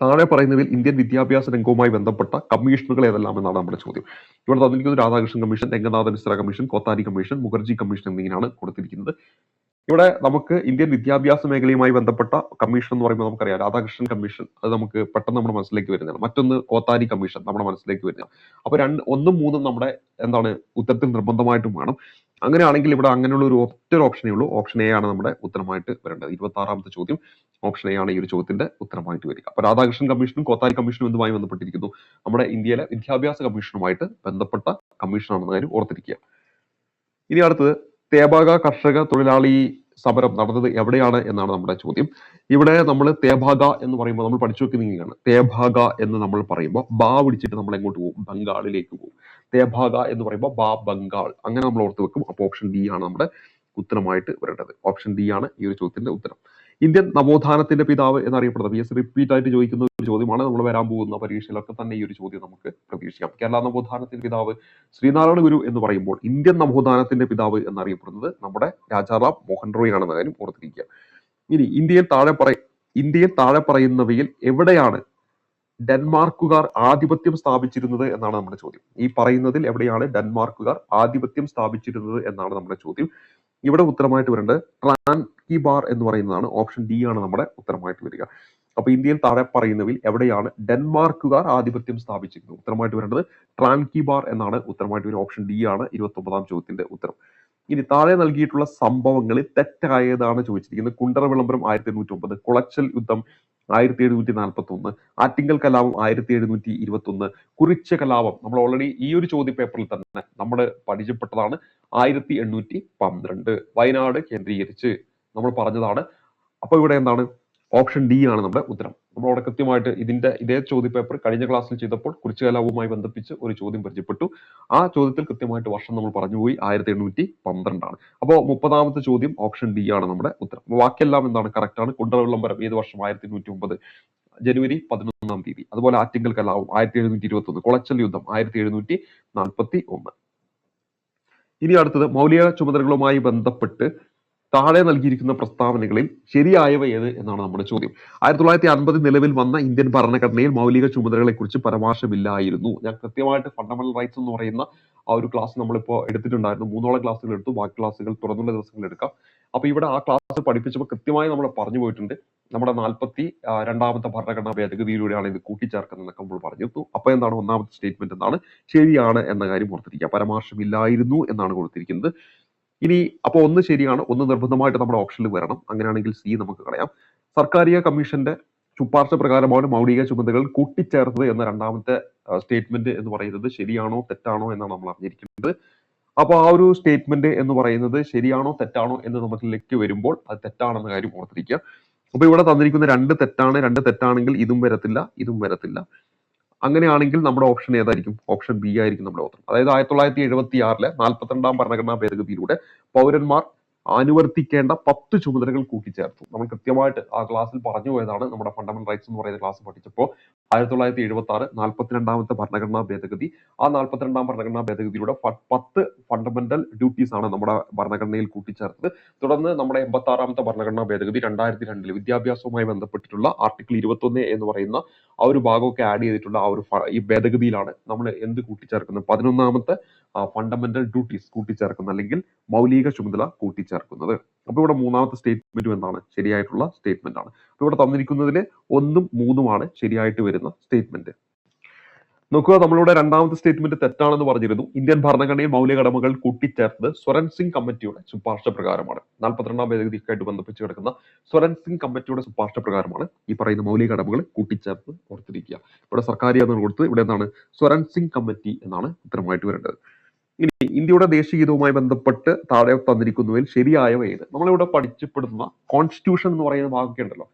താഴെ പറയുന്നതിൽ ഇന്ത്യൻ വിദ്യാഭ്യാസ രംഗവുമായി ബന്ധപ്പെട്ട കമ്മീഷനുകൾ ഏതെല്ലാം എന്നാണ് നമ്മുടെ ചോദ്യം. ഇവിടെ തന്നിരിക്കുന്നത് Radhakrishnan commission Ranganatha Mishra commission Kothari commission Mukherjee commission എന്നിങ്ങനെയാണ് കൊടുത്തിരിക്കുന്നത്. ഇവിടെ നമുക്ക് ഇന്ത്യൻ വിദ്യാഭ്യാസ മേഖലയുമായി ബന്ധപ്പെട്ട കമ്മീഷൻ എന്ന് പറയുമ്പോൾ നമുക്കറിയാം. രാധാകൃഷ്ണൻ കമ്മീഷൻ അത് നമുക്ക് പെട്ടെന്ന് നമ്മുടെ മനസ്സിലേക്ക് വരുന്നതാണ്. മറ്റൊന്ന് കോത്താരി കമ്മീഷൻ നമ്മുടെ മനസ്സിലേക്ക് വരുന്നതാണ്. അപ്പൊ രണ്ട് ഒന്നും മൂന്നും നമ്മുടെ എന്താണ് ഉത്തരത്തിൽ നിർബന്ധമായിട്ടും വേണം. അങ്ങനെയാണെങ്കിൽ ഇവിടെ അങ്ങനെയുള്ള ഒരു ഒറ്റ ഓപ്ഷനേ ഉള്ളൂ. ഓപ്ഷൻ എ ആണ് നമ്മുടെ ഉത്തരമായിട്ട് വരേണ്ടത്. ഇരുപത്തി ആറാമത്തെ ചോദ്യം. ഓപ്ഷൻ എ ആണ് ഈ ഒരു ചോദ്യത്തിന്റെ ഉത്തരമായിട്ട് വരിക. അപ്പൊ രാധാകൃഷ്ണൻ കമ്മീഷനും കോത്താരി കമ്മീഷനും എന്തുമായി ബന്ധപ്പെട്ടിരിക്കുന്നു? നമ്മുടെ ഇന്ത്യയിലെ വിദ്യാഭ്യാസ കമ്മീഷനുമായിട്ട് ബന്ധപ്പെട്ട കമ്മീഷനാണെന്ന കാര്യം ഓർത്തിരിക്കുക. ഇനി അടുത്തത് തേബാഗ കർഷക തൊഴിലാളി സമരം നടന്നത് എവിടെയാണ് എന്നാണ് നമ്മുടെ ചോദ്യം. ഇവിടെ നമ്മൾ തേഭാഗ എന്ന് പറയുമ്പോൾ നമ്മൾ പഠിച്ചു വെക്കുന്നതാണ് തേഭാഗ എന്ന് നമ്മൾ പറയുമ്പോൾ ബാ പിടിച്ചിട്ട് നമ്മൾ എങ്ങോട്ട് പോകും? ബംഗാളിലേക്ക് പോകും. തേഭാഗ എന്ന് പറയുമ്പോൾ ബാ ബംഗാൾ. അങ്ങനെ നമ്മൾ ഓർത്ത് വെക്കും. അപ്പോൾ ഓപ്ഷൻ ഡി ആണ് നമ്മുടെ ഉത്തരമായിട്ട് വരേണ്ടത്. ഓപ്ഷൻ ഡി ആണ് ഈ ഒരു ചോദ്യത്തിന്റെ ഉത്തരം. ഇന്ത്യൻ നവോത്ഥാനത്തിന്റെ പിതാവ് എന്നറിയപ്പെടുന്നത് പി എസ് റിപ്പീറ്റ് ആയിട്ട് ചോദിക്കുന്ന. ഒരു ചോദ്യമാണ്. നമ്മൾ വരാൻ പോകുന്ന പരീക്ഷയിലൊക്കെ തന്നെ ഈ ഒരു ചോദ്യം നമുക്ക് പ്രതീക്ഷിക്കാം. കേരള നവോത്ഥാനത്തിന്റെ പിതാവ് ശ്രീനാരായണ ഗുരു എന്ന് പറയുമ്പോൾ ഇന്ത്യൻ നവോത്ഥാനത്തിന്റെ പിതാവ് എന്നറിയപ്പെടുന്നത് നമ്മുടെ രാജാറാം മോഹൻ റോയ് ആണെന്ന കാര്യം ഓർത്തിരിക്കുക. ഇനി ഇന്ത്യയിൽ താഴെ പറയ ഇന്ത്യയിൽ താഴെ പറയുന്നവയിൽ എവിടെയാണ് ഡെൻമാർക്കുകാർ ആധിപത്യം സ്ഥാപിച്ചിരുന്നത് എന്നാണ് നമ്മുടെ ചോദ്യം. ഈ പറയുന്നതിൽ എവിടെയാണ് ഡെൻമാർക്കുകാർ ആധിപത്യം സ്ഥാപിച്ചിരുന്നത് എന്നാണ് നമ്മുടെ ചോദ്യം. ഇവിടെ ഉത്തരമായിട്ട് വരേണ്ടത് ട്രാൻ കി എന്ന് പറയുന്നതാണ്. ഓപ്ഷൻ ഡി ആണ് നമ്മുടെ ഉത്തരമായിട്ട് വരിക. അപ്പൊ ഇന്ത്യയിൽ താഴെ പറയുന്നവയിൽ എവിടെയാണ് ഡെൻമാർക്കുകാർ ആധിപത്യം സ്ഥാപിച്ചിരുന്നത് ഉത്തരമായിട്ട് വരേണ്ടത് ട്രാൻകി ബാർ എന്നാണ് ഉത്തരമായിട്ട് വരുന്നത് ഓപ്ഷൻ ഡി ആണ് ഇരുപത്തി ഒമ്പതാം ചോദ്യത്തിന്റെ ഉത്തരം. ഇനി താഴെ നൽകിയിട്ടുള്ള സംഭവങ്ങളിൽ തെറ്റായതാണ് ചോദിച്ചിരിക്കുന്നത്. കുണ്ടറ വിളംബരം ആയിരത്തി എണ്ണൂറ്റി ഒമ്പത് കുളച്ചൽ യുദ്ധം ആയിരത്തി എഴുന്നൂറ്റി നാൽപ്പത്തി ഒന്ന് ആറ്റിങ്കൽ കലാപം ആയിരത്തി എഴുന്നൂറ്റി ഇരുപത്തി ഒന്ന് കുറിച്ച കലാപം. നമ്മൾ ഓൾറെഡി ഈ ഒരു ചോദ്യ പേപ്പറിൽ തന്നെ നമ്മൾ പഠിച്ചപ്പെട്ടതാണ് ആയിരത്തി എണ്ണൂറ്റി പന്ത്രണ്ട്. വയനാട് കേന്ദ്രീകരിച്ച് നമ്മൾ പറഞ്ഞതാണ്. അപ്പൊ ഇവിടെ എന്താണ്? ഓപ്ഷൻ ഡി ആണ് നമ്മുടെ ഉത്തരം. നമ്മൾ അവിടെ കൃത്യമായിട്ട് ഇതിന്റെ ഇതേ ചോദ്യ പേപ്പർ കഴിഞ്ഞ ക്ലാസ്സിൽ ചെയ്തപ്പോൾ കുറിച്ചുകലാവുമായി ബന്ധിപ്പിച്ച് ഒരു ചോദ്യം പരിചയപ്പെട്ടു. ആ ചോദ്യത്തിൽ കൃത്യമായിട്ട് വർഷം നമ്മൾ പറഞ്ഞുപോയി ആയിരത്തി എണ്ണൂറ്റി പന്ത്രണ്ടാണ് അപ്പോൾ മുപ്പതാമത്തെ ചോദ്യം ഓപ്ഷൻ ഡി ആണ് നമ്മുടെ ഉത്തരം. അപ്പൊ ബാക്കിയെല്ലാം എന്താണ്? കറക്റ്റ് ആണ്. കുണ്ടറ വിളംബരം ഏത് വർഷം? ആയിരത്തി എണ്ണൂറ്റി ഒമ്പത് ജനുവരി പതിനൊന്നാം തീയതി. അതുപോലെ ആറ്റിങ്കൽ കലാവും ആയിരത്തി എഴുന്നൂറ്റി ഇരുപത്തി ഒന്ന് കുളച്ചൽ യുദ്ധം ആയിരത്തി എഴുന്നൂറ്റി നാൽപ്പത്തി ഒന്ന് ഇനി അടുത്തത് മൗലിക ചുമതലകളുമായി ബന്ധപ്പെട്ട് താഴെ നൽകിയിരിക്കുന്ന പ്രസ്താവനകളിൽ ശരിയായവ ഏത് എന്നാണ് നമ്മുടെ ചോദ്യം. ആയിരത്തി തൊള്ളായിരത്തി അൻപത് നിലവിൽ വന്ന ഇന്ത്യൻ ഭരണഘടനയിൽ മൗലിക ചുമതലകളെ കുറിച്ച് പരാമർശമില്ലായിരുന്നു. ഞാൻ കൃത്യമായിട്ട് ഫണ്ടമെന്റൽ റൈറ്റ്സ് എന്ന് പറയുന്ന ആ ഒരു ക്ലാസ് നമ്മളിപ്പോൾ എടുത്തിട്ടുണ്ടായിരുന്നു. മൂന്നോളം ക്ലാസ്സുകൾ എടുത്തു. ബാക്കി ക്ലാസ്സുകൾ തുറന്നുള്ള ദിവസങ്ങൾ എടുക്കാം. അപ്പോൾ ഇവിടെ ആ ക്ലാസ് പഠിപ്പിച്ചപ്പോൾ കൃത്യമായി നമ്മൾ പറഞ്ഞു പോയിട്ടുണ്ട്. നമ്മുടെ നാൽപ്പത്തി രണ്ടാമത്തെ ഭരണഘടനാ ഭേദഗതിയിലൂടെയാണ് ഇത് കൂട്ടിച്ചേർക്കുന്നതെന്നൊക്കെ നമ്മൾ പറഞ്ഞു അപ്പോൾ എന്താണ് ഒന്നാമത്തെ സ്റ്റേറ്റ്മെന്റ് എന്താണ്? ശരിയാണ് എന്ന കാര്യം ഓർത്തിരിക്കുക. പരാമർശമില്ലായിരുന്നു എന്നാണ് കൊടുത്തിരിക്കുന്നത്. ഇനി അപ്പോൾ ഒന്ന് ശരിയാണ് ഒന്ന് നിർബന്ധമായിട്ട് നമ്മുടെ ഓപ്ഷനിൽ വരണം. അങ്ങനെയാണെങ്കിൽ സി നമുക്ക് കളയാം. സർക്കാരിയ കമ്മീഷന്റെ ശുപാർശ പ്രകാരമാണ് മൗലിക ചുമതലകൾ കൂട്ടിച്ചേർത്തത് എന്ന രണ്ടാമത്തെ സ്റ്റേറ്റ്മെന്റ് എന്ന് പറയുന്നത് ശരിയാണോ തെറ്റാണോ എന്നാണ് നമ്മൾ അറിഞ്ഞിരിക്കുന്നത്. അപ്പോൾ ആ ഒരു സ്റ്റേറ്റ്മെന്റ് എന്ന് പറയുന്നത് ശരിയാണോ തെറ്റാണോ എന്ന് നമുക്കിലേക്ക് വരുമ്പോൾ അത് തെറ്റാണെന്ന കാര്യം ഓർത്തിരിക്കുക. അപ്പോൾ ഇവിടെ തന്നിരിക്കുന്ന രണ്ട് തെറ്റാണ് രണ്ട് തെറ്റാണെങ്കിൽ ഇതും വരത്തില്ല ഇതും വരത്തില്ല. അങ്ങനെയാണെങ്കിൽ നമ്മുടെ ഓപ്ഷൻ ഏതായിരിക്കും? ഓപ്ഷൻ ബി ആയിരിക്കും നമ്മുടെ ഉത്തരം. അതായത് ആയിരത്തി തൊള്ളായിരത്തി എഴുപത്തി ആറിലെ നാൽപ്പത്തിരണ്ടാം ഭരണഘടനാ ഭേദഗതിയിലൂടെ പൗരന്മാർ അനുവർത്തിക്കേണ്ട പത്ത് ചുമതലകൾ കൂട്ടിച്ചേർത്തു. നമ്മൾ കൃത്യമായിട്ട് ആ ക്ലാസ്സിൽ പറഞ്ഞു പോയതാണ് നമ്മുടെ ഫണ്ടമെന്റൽ റൈറ്റ്സ് എന്ന് പറയുന്ന ക്ലാസ് പഠിച്ചപ്പോൾ ആയിരത്തി തൊള്ളായിരത്തി എഴുപത്തി ആറ് നാൽപ്പത്തിരണ്ടാമത്തെ ഭരണഘടനാ ഭേദഗതി. ആ നാൽപ്പത്തിരണ്ടാം ഭരണഘടനാ ഭേദഗതിയിലൂടെ ഫ- പത്ത് ഫണ്ടമെന്റൽ ഡ്യൂട്ടീസ് ആണ് നമ്മുടെ ഭരണഘടനയിൽ കൂട്ടിച്ചേർത്തത്. തുടർന്ന് നമ്മുടെ എൺപത്തി ആറാമത്തെ ഭരണഘടനാ ഭേദഗതി രണ്ടായിരത്തി രണ്ടിൽ വിദ്യാഭ്യാസവുമായി ബന്ധപ്പെട്ടിട്ടുള്ള ആർട്ടിക്കിൾ ഇരുപത്തൊന്ന് എന്ന് പറയുന്ന ആ ഒരു ഭാഗമൊക്കെ ആഡ് ചെയ്തിട്ടുള്ള ആ ഒരു ഈ ഭേദഗതിയിലാണ് നമ്മൾ എന്ത് കൂട്ടിച്ചേർക്കുന്നത്? പതിനൊന്നാമത്തെ ഫണ്ടമെന്റൽ ഡ്യൂട്ടീസ് കൂട്ടിച്ചേർക്കുന്നത് അല്ലെങ്കിൽ മൗലിക ചുമതല കൂട്ടിച്ചേർക്കുന്നത്. അപ്പൊ ഇവിടെ മൂന്നാമത്തെ സ്റ്റേറ്റ്മെന്റും എന്താണ്? ശരിയായിട്ടുള്ള സ്റ്റേറ്റ്മെന്റ് ആണ്. അപ്പൊ ഇവിടെ തന്നിരിക്കുന്നതിൽ ഒന്നും മൂന്നുമാണ് ശരിയായിട്ട് വരുന്ന സ്റ്റേറ്റ്മെന്റ് നോക്കുക നമ്മളിവിടെ രണ്ടാമത്തെ സ്റ്റേറ്റ്മെന്റ് തെറ്റാണെന്ന് പറഞ്ഞിരുന്നു. ഇന്ത്യൻ ഭരണഘടനയിൽ മൗലിക കടമകൾ കൂട്ടിച്ചേർത്തത് സ്വരൻ സിംഗ് കമ്മിറ്റിയുടെ ശുപാർശ പ്രകാരമാണ് നാൽപ്പത്തിരണ്ടാം ഭേദഗതിക്കായിട്ട് ബന്ധിപ്പിച്ച് കിടക്കുന്ന സ്വരൻ സിംഗ് കമ്മിറ്റിയുടെ ശുപാർശ പ്രകാരമാണ് ഈ പറയുന്ന മൗലിക കടമകൾ കൂട്ടിച്ചേർത്ത് ഓർത്തിരിക്കുക ഇവിടെ സർക്കാർ കൊടുത്ത് ഇവിടെ എന്താണ്? സ്വരൻ സിംഗ് കമ്മിറ്റി എന്നാണ് ഉത്തരമായിട്ട് വരേണ്ടത്. ഇനി ഇന്ത്യയുടെ ദേശീയതവുമായി ബന്ധപ്പെട്ട് താഴെ തന്നിരിക്കുന്നതിൽ ശരിയായവ ഏത് നമ്മളിവിടെ പഠിച്ചപ്പെടുന്ന കോൺസ്റ്റിറ്റ്യൂഷൻ എന്ന് പറയുന്ന ഭാഗമൊക്കെ ഉണ്ടല്ലോ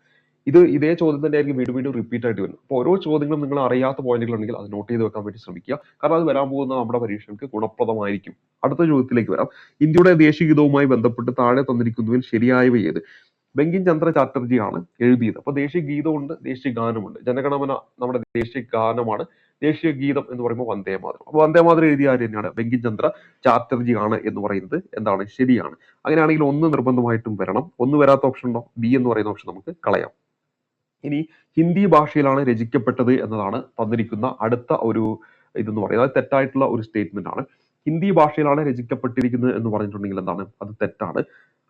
ഇത് ഇതേ ചോദ്യം തന്നെ ആയിരിക്കും വീണ്ടും വീണ്ടും റിപ്പീറ്റ് ആയിട്ട് വരുന്നത്. അപ്പോൾ ഓരോ ചോദ്യങ്ങളും നിങ്ങൾ അറിയാത്ത പോയിന്റുകൾ ഉണ്ടെങ്കിൽ അത് നോട്ട് ചെയ്ത് വെക്കാൻ വേണ്ടി ശ്രമിക്കുക. കാരണം അത് വരാൻ പോകുന്ന നമ്മുടെ പരീക്ഷകൾക്ക് ഗുണപ്രദമായിരിക്കും. അടുത്ത ചോദ്യത്തിലേക്ക് വരാം. ഇന്ത്യയുടെ ദേശീയ ഗീതവുമായി ബന്ധപ്പെട്ട് താഴെ തന്നിരിക്കുന്നതിൽ ശരിയായവ ഏത് ബങ്കിം ചന്ദ്ര ചാറ്റർജിയാണ് എഴുതിയത്. അപ്പൊ ദേശീയ ഗീതമുണ്ട് ദേശീയ ഗാനമുണ്ട്. ജനഗണമന നമ്മുടെ ദേശീയ ഗാനമാണ്. ദേശീയ ഗീതം എന്ന് പറയുമ്പോൾ വന്ദേ മാതരം. അപ്പൊ വന്ദേ മാതരം എഴുതിയ ആര് തന്നെയാണ്? ബങ്കിംചന്ദ്ര ചാറ്റർജി ആണ് എന്ന് പറയുന്നത്. എന്താണ്? ശരിയാണ്. അങ്ങനെയാണെങ്കിൽ ഒന്ന് നിർബന്ധമായിട്ടും വരണം. ഒന്ന് വരാത്ത ഓപ്ഷൻ ഉണ്ടോ? ബി എന്ന് പറയുന്ന ഓപ്ഷൻ നമുക്ക് കളയാം. ഇനി ഹിന്ദി ഭാഷയിലാണ് രചിക്കപ്പെട്ടത് എന്നതാണ് തന്നിരിക്കുന്ന അടുത്ത ഒരു ഇതെന്ന് പറയുന്നത്. അത് തെറ്റായിട്ടുള്ള ഒരു സ്റ്റേറ്റ്മെന്റ് ആണ്. ഹിന്ദി ഭാഷയിലാണ് രചിക്കപ്പെട്ടിരിക്കുന്നത് എന്ന് പറഞ്ഞിട്ടുണ്ടെങ്കിൽ എന്താണ്? അത് തെറ്റാണ്.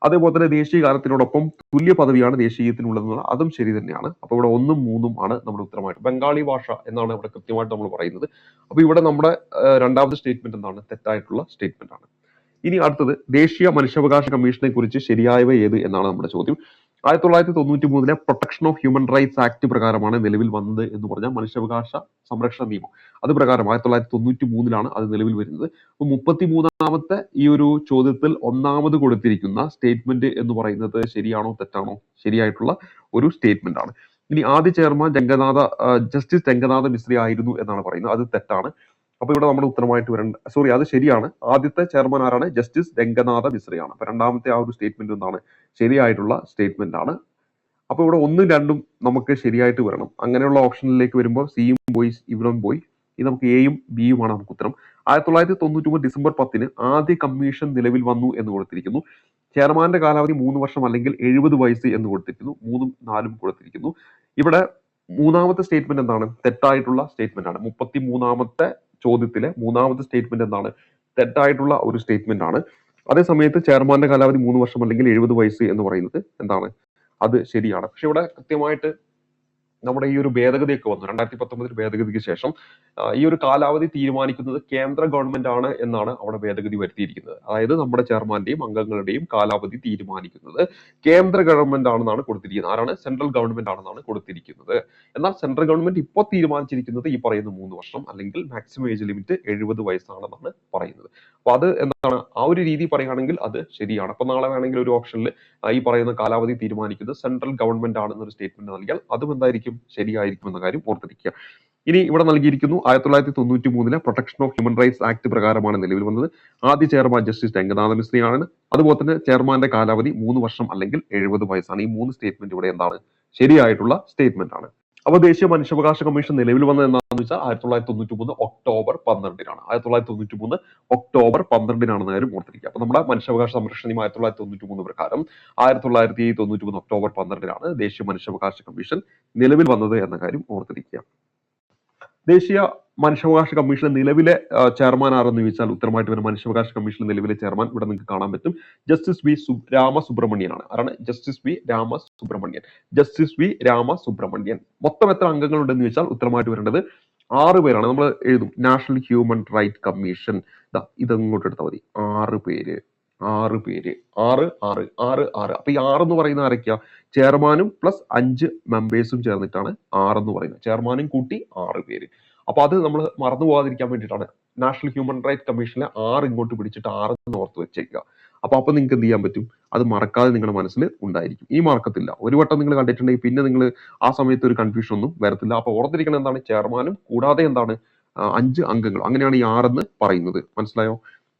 അതേപോലെ തന്നെ ദേശീയ ഗാനത്തിനോടൊപ്പം തുല്യ പദവിയാണ് ദേശീയത്തിനുള്ളതെന്നുള്ള അതും ശരി തന്നെയാണ്. അപ്പോൾ ഇവിടെ ഒന്നും മൂന്നും ആണ് നമ്മുടെ ഉത്തരമായിട്ട്. ബംഗാളി ഭാഷ എന്നാണ് ഇവിടെ കൃത്യമായിട്ട് നമ്മൾ പറയുന്നത്. അപ്പോൾ ഇവിടെ നമ്മുടെ രണ്ടാമത്തെ സ്റ്റേറ്റ്മെന്റ് എന്താണ്? തെറ്റായിട്ടുള്ള സ്റ്റേറ്റ്മെന്റ് ആണ്. ഇനി അടുത്തത് ദേശീയ മനുഷ്യാവകാശ കമ്മീഷനെ കുറിച്ച് ശരിയായവ ഏത് എന്നാണ് നമ്മുടെ ചോദ്യം. ആയിരത്തി തൊള്ളായിരത്തി തൊണ്ണൂറ്റി മൂന്നിലെ protection of human rights act പ്രകാരമാണ് നിലവിൽ വന്നത് എന്ന് പറഞ്ഞാൽ മനുഷ്യാവകാശ സംരക്ഷണ നിയമം. അത് പ്രകാരം ആയിരത്തി തൊള്ളായിരത്തി തൊണ്ണൂറ്റി മൂന്നിലാണ് അത് നിലവിൽ വരുന്നത്. അപ്പൊ മുപ്പത്തി മൂന്നാമത്തെ ഈ ഒരു ചോദ്യത്തിൽ ഒന്നാമത് കൊടുത്തിരിക്കുന്ന സ്റ്റേറ്റ്മെന്റ് എന്ന് പറയുന്നത് ശരിയാണോ തെറ്റാണോ? ശരിയായിട്ടുള്ള ഒരു സ്റ്റേറ്റ്മെന്റ് ആണ് ഇനി ആദ്യ ചെയർമാൻ രംഗനാഥ ജസ്റ്റിസ് രംഗനാഥ മിശ്രി ആയിരുന്നു എന്നാണ് പറയുന്നത്. അത് തെറ്റാണ്. അപ്പൊ ഇവിടെ നമ്മുടെ ഉത്തരമായിട്ട് വരേണ്ട സോറി അത് ശരിയാണ്. ആദ്യത്തെ ചെയർമാൻ ആരാണ്? ജസ്റ്റിസ് രംഗനാഥ മിശ്രയാണ്. അപ്പൊ രണ്ടാമത്തെ ആ ഒരു സ്റ്റേറ്റ്മെന്റ് എന്താണ്? ശരിയായിട്ടുള്ള സ്റ്റേറ്റ്മെന്റ് ആണ്. അപ്പൊ ഇവിടെ ഒന്നും രണ്ടും നമുക്ക് ശരിയായിട്ട് വരണം. അങ്ങനെയുള്ള ഓപ്ഷനിലേക്ക് വരുമ്പോൾ സിയും പോയി ഇവിടം പോയി. ഇത് നമുക്ക് എയും ബിയുമാണ് നമുക്ക് ഉത്തരം. ആയിരത്തി തൊള്ളായിരത്തി തൊണ്ണൂറ്റി ഡിസംബർ പത്തിന് ആദ്യ കമ്മീഷൻ നിലവിൽ വന്നു എന്ന് കൊടുത്തിരിക്കുന്നു. ചെയർമാന്റെ കാലാവധി മൂന്ന് വർഷം അല്ലെങ്കിൽ എഴുപത് വയസ്സ് എന്ന് കൊടുത്തിരിക്കുന്നു. മൂന്നും നാലും കൊടുത്തിരിക്കുന്നു. ഇവിടെ മൂന്നാമത്തെ സ്റ്റേറ്റ്മെന്റ് എന്താണ്? തെറ്റായിട്ടുള്ള സ്റ്റേറ്റ്മെന്റ് ആണ്. മുപ്പത്തി മൂന്നാമത്തെ ചോദ്യത്തിലെ മൂന്നാമത്തെ സ്റ്റേറ്റ്മെന്റ് എന്താണ്? തെറ്റായിട്ടുള്ള ഒരു സ്റ്റേറ്റ്മെന്റ് ആണ്. അതേസമയത്ത് ചെയർമാന്റെ കാലാവധി മൂന്ന് വർഷം അല്ലെങ്കിൽ എഴുപത് വയസ്സ് എന്ന് പറയുന്നത് എന്താണ്? അത് ശരിയാണ്. പക്ഷെ ഇവിടെ കൃത്യമായിട്ട് നമ്മുടെ ഈ ഒരു ഭേദഗതിയൊക്കെ വന്നു. രണ്ടായിരത്തി പത്തൊമ്പതിൽ ഭേദഗതിക്ക് ശേഷം ഈ ഒരു കാലാവധി തീരുമാനിക്കുന്നത് കേന്ദ്ര ഗവൺമെന്റ് ആണ് എന്നാണ് അവിടെ ഭേദഗതി വരുത്തിയിരിക്കുന്നത്. അതായത് നമ്മുടെ ചെയർമാന്റെയും അംഗങ്ങളുടെയും കാലാവധി തീരുമാനിക്കുന്നത് കേന്ദ്ര ഗവൺമെന്റ് ആണെന്നാണ് കൊടുത്തിരിക്കുന്നത്. ആരാണ്? സെൻട്രൽ ഗവൺമെന്റ് ആണെന്നാണ് കൊടുത്തിരിക്കുന്നത്. എന്നാൽ സെൻട്രൽ ഗവൺമെന്റ് ഇപ്പോൾ തീരുമാനിച്ചിരിക്കുന്നത് ഈ പറയുന്ന മൂന്ന് വർഷം അല്ലെങ്കിൽ മാക്സിമം ഏജ് ലിമിറ്റ് എഴുപത് വയസ്സാണെന്നാണ് പറയുന്നത്. അപ്പൊ അത് എന്താണ്? ആ ഒരു രീതി പറയുകയാണെങ്കിൽ അത് ശരിയാണ്. അപ്പൊ നാളെ വേണമെങ്കിൽ ഒരു ഓപ്ഷനിൽ ഈ പറയുന്ന കാലാവധി തീരുമാനിക്കുന്നത് സെൻട്രൽ ഗവൺമെന്റ് ആണെന്നൊരു സ്റ്റേറ്റ്മെന്റ് നൽകിയാൽ അതും എന്തായിരിക്കും? ശരിയായിരിക്കും എന്ന കാര്യം ഓർത്തിരിക്കുക. ഇനി ഇവിടെ നൽകിയിരിക്കുന്നു ആയിരത്തി തൊള്ളായിരത്തി തൊണ്ണൂറ്റി മൂന്നിലെ protection of human rights act പ്രകാരമാണ് നിലവിൽ വന്നത്. ആദ്യ ചെയർമാൻ ജസ്റ്റിസ് രംഗനാഥ മിശ്രയാണ്. അതുപോലെ തന്നെ ചെയർമാന്റെ കാലാവധി മൂന്ന് വർഷം അല്ലെങ്കിൽ എഴുപത് വയസ്സാണ്. ഈ മൂന്ന് സ്റ്റേറ്റ്മെന്റ് ഇവിടെ എന്താണ്? ശരിയായിട്ടുള്ള സ്റ്റേറ്റ്മെന്റ് ആണ്. അപ്പൊ ദേശീയ മനുഷ്യാവകാശ കമ്മീഷൻ നിലവിൽ വന്നത് എന്താണെന്ന് വെച്ചാൽ ആയിരത്തി തൊള്ളായിരത്തി തൊണ്ണൂറ്റി മൂന്ന് ഒക്ടോബർ പന്ത്രണ്ടിനാണ്. ആയിരത്തി തൊള്ളായിരത്തി തൊണ്ണൂറ്റി മൂന്ന് ഒക്ടോബർ പന്ത്രണ്ടിനാണ് കാര്യം ഓർത്തിരിക്കുക അപ്പൊ നമ്മുടെ മനുഷ്യാവകാശ സംരക്ഷണ നിയമം ആയിരത്തി തൊള്ളായിരത്തി തൊണ്ണൂറ്റി മൂന്ന് പ്രകാരം ആയിരത്തി തൊള്ളായിരത്തി തൊണ്ണൂറ്റി മൂന്ന് ഒക്ടോബർ പന്ത്രണ്ടിനാണ് ദേശീയ മനുഷ്യാവകാശ കമ്മീഷൻ നിലവിൽ വന്നത് എന്ന കാര്യം ഓർത്തിരിക്കുക. ദേശീയ മനുഷ്യാവകാശ കമ്മീഷൻ നിലവിലെ ചെയർമാൻ ആരെന്ന് ചോദിച്ചാൽ ഉത്തരമായിട്ട് വരുന്ന മനുഷ്യാവകാശ കമ്മീഷൻ നിലവിലെ ചെയർമാൻ ഇവിടെ നിങ്ങൾക്ക് കാണാൻ പറ്റും. ജസ്റ്റിസ് വി സു രാമസുബ്രഹ്മണ്യനാണ്. ആരാണ്? Justice V Ramasubramanian. Justice V Ramasubramanian. മൊത്തം എത്ര അംഗങ്ങളുണ്ടെന്ന് ചോദിച്ചാൽ ഉത്തരമായിട്ട് വരേണ്ടത് ആറ് പേരാണ്. നമ്മൾ എഴുതും. നാഷണൽ ഹ്യൂമൻ റൈറ്റ് കമ്മീഷൻ ഇതങ്ങോട്ട് എടുത്താൽ മതി. ആറ് പേര്. ആറ് പേര്. ആറ് ആറ് ആറ് ആറ്. അപ്പൊ ഈ ആറ് എന്ന് പറയുന്ന ആരൊക്കെയാ? ചെയർമാനും പ്ലസ് അഞ്ച് മെമ്പേഴ്സും ചേർന്നിട്ടാണ് ആറ് എന്ന് പറയുന്നത്. ചെയർമാനും കൂട്ടി ആറ് പേര്. അപ്പൊ അത് നമ്മൾ മറന്നു പോകാതിരിക്കാൻ വേണ്ടിയിട്ടാണ് നാഷണൽ ഹ്യൂമൻ റൈറ്റ് കമ്മീഷനിലെ ആറ് ഇങ്ങോട്ട് പിടിച്ചിട്ട് ആറ് എന്ന് ഓർത്ത് വെച്ചേക്കുക. അപ്പൊ അപ്പൊ നിങ്ങൾക്ക് എന്ത് ചെയ്യാൻ പറ്റും? അത് മറക്കാതെ നിങ്ങളുടെ മനസ്സിൽ ഉണ്ടായിരിക്കും. ഈ മറക്കത്തില്ല. ഒരു വട്ടം നിങ്ങൾ കണ്ടിട്ടുണ്ടെങ്കിൽ പിന്നെ നിങ്ങൾ ആ സമയത്ത് ഒരു കൺഫ്യൂഷൻ ഒന്നും വരത്തില്ല. അപ്പൊ ഓർത്തിരിക്കണം എന്താണ്? ചെയർമാനും കൂടാതെ എന്താണ്? അഞ്ച് അംഗങ്ങൾ. അങ്ങനെയാണ് ഈ ആറെന്ന് പറയുന്നത്. മനസ്സിലായോ?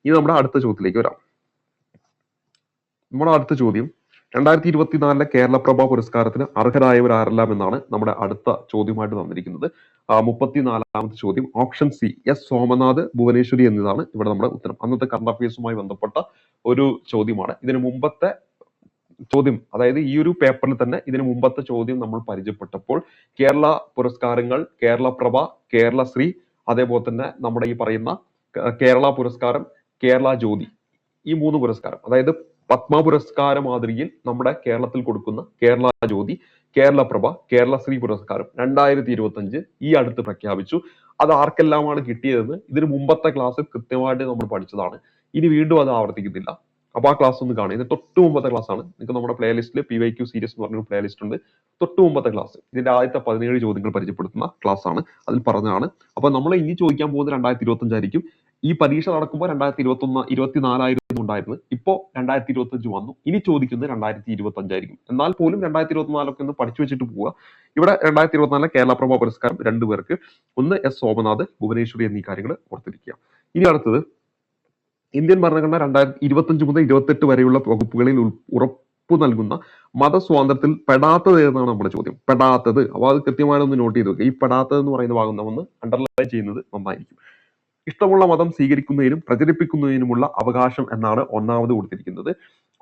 ഇനി നമ്മുടെ അടുത്ത ചോദ്യത്തിലേക്ക് വരാം. നമ്മുടെ അടുത്ത ചോദ്യം രണ്ടായിരത്തി ഇരുപത്തിനാലിലെ കേരളപ്രഭ പുരസ്കാരത്തിന് അർഹരായവർ ആരെല്ലാം എന്നാണ് നമ്മുടെ അടുത്ത ചോദ്യമായിട്ട് തന്നിരിക്കുന്നത് മുപ്പത്തിനാലാമത്തെ ചോദ്യം. Option C S Somanath Bhuvaneshwari എന്നതാണ് ഇവിടെ നമ്മുടെ ഉത്തരം. അന്നത്തെ കറണ്ട് അഫയേഴ്സുമായി ബന്ധപ്പെട്ട ഒരു ചോദ്യമാണ്. ഇതിന് മുമ്പത്തെ ചോദ്യം അതായത് ഈ ഒരു പേപ്പറിൽ തന്നെ ഇതിന് മുമ്പത്തെ ചോദ്യം നമ്മൾ പരിചയപ്പെട്ടപ്പോൾ കേരള പുരസ്കാരങ്ങൾ കേരള പ്രഭ കേരള ശ്രീ അതേപോലെ തന്നെ നമ്മുടെ ഈ പറയുന്ന കേരള പുരസ്കാരം കേരള ജ്യോതി ഈ മൂന്ന് പുരസ്കാരം അതായത് പത്മ പുരസ്കാര മാതൃകയിൽ നമ്മുടെ കേരളത്തിൽ കൊടുക്കുന്ന കേരള ജ്യോതി കേരള പ്രഭ കേരള കേരളശ്രീ പുരസ്കാരം രണ്ടായിരത്തി ഇരുപത്തി അഞ്ച് ഈ അടുത്ത് പ്രഖ്യാപിച്ചു. അത് ആർക്കെല്ലാമാണ് കിട്ടിയതെന്ന് ഇതിന് മുമ്പത്തെ ക്ലാസ്സിൽ കൃത്യമായിട്ട് നമ്മൾ പഠിച്ചതാണ്. ഇനി വീണ്ടും അത് ആവർത്തിക്കുന്നില്ല. അപ്പൊ ആ ക്ലാസ് ഒന്ന് കാണുക. ഇത് തൊട്ട് മുമ്പത്തെ ക്ലാസ് ആണ് നിങ്ങൾക്ക് നമ്മുടെ പ്ലേലിസ്റ്റിൽ പി വൈ ക്യു സീരീസ് എന്ന് പറഞ്ഞൊരു പ്ലേലിസ്റ്റ് ഉണ്ട്. തൊട്ട് മുമ്പത്തെ ക്ലാസ്. ഇതിന്റെ ആദ്യത്തെ പതിനേഴ് ചോദ്യങ്ങൾ പരിചയപ്പെടുത്തുന്ന ക്ലാസ് ആണ് അതിൽ പറഞ്ഞതാണ്. അപ്പൊ നമ്മൾ ഇനി ചോദിക്കാൻ പോകുന്നത് രണ്ടായിരത്തി ഇരുപത്തി അഞ്ചായിരിക്കും ഈ പരീക്ഷ നടക്കുമ്പോൾ രണ്ടായിരത്തി ഇരുപത്തി ഒന്ന് ഇരുപത്തിനാലായിരുന്നു ഉണ്ടായിരുന്നത്. ഇപ്പോൾ രണ്ടായിരത്തി ഇരുപത്തി അഞ്ച് വന്നു. ഇനി ചോദിക്കുന്നത് രണ്ടായിരത്തി ഇരുപത്തി അഞ്ചായിരിക്കും എന്നാൽ പോലും രണ്ടായിരത്തി ഇരുപത്തിനാലൊക്കെ ഒന്ന് പഠിച്ചു വെച്ചിട്ട് പോവുക. ഇവിടെ രണ്ടായിരത്തി ഇരുപത്തിനാലിലെ കേരളപ്രഭ പുരസ്കാരം രണ്ടു പേർക്ക്. ഒന്ന് എസ് സോമനാഥ് ഭുവനേശ്വരി എന്നീ കാര്യങ്ങൾ ഓർത്തിരിക്കുക ഇനി അടുത്തത് ഇന്ത്യൻ ഭരണഘടന രണ്ടായിരത്തി ഇരുപത്തഞ്ച് മുതൽ ഇരുപത്തെട്ട് വരെയുള്ള വകുപ്പുകളിൽ ഉറപ്പു നൽകുന്ന മതസ്വാതന്ത്ര്യത്തിൽ പെടാത്തത് ഏതാണ് നമ്മുടെ ചോദ്യം. പെടാത്തത്. അപ്പൊ അത് കൃത്യമായിട്ടൊന്ന് നോട്ട് ചെയ്ത് വെക്കുക. ഈ പെടാത്തത് എന്ന് പറയുന്ന ഭാഗം നമ്മൾ അണ്ടർലൈൻ ചെയ്യുന്നത് നന്നായിരിക്കും. ഇഷ്ടമുള്ള മതം സ്വീകരിക്കുന്നതിനും പ്രചരിപ്പിക്കുന്നതിനുമുള്ള അവകാശം എന്നാണ് ഒന്നാമത് കൊടുത്തിരിക്കുന്നത്.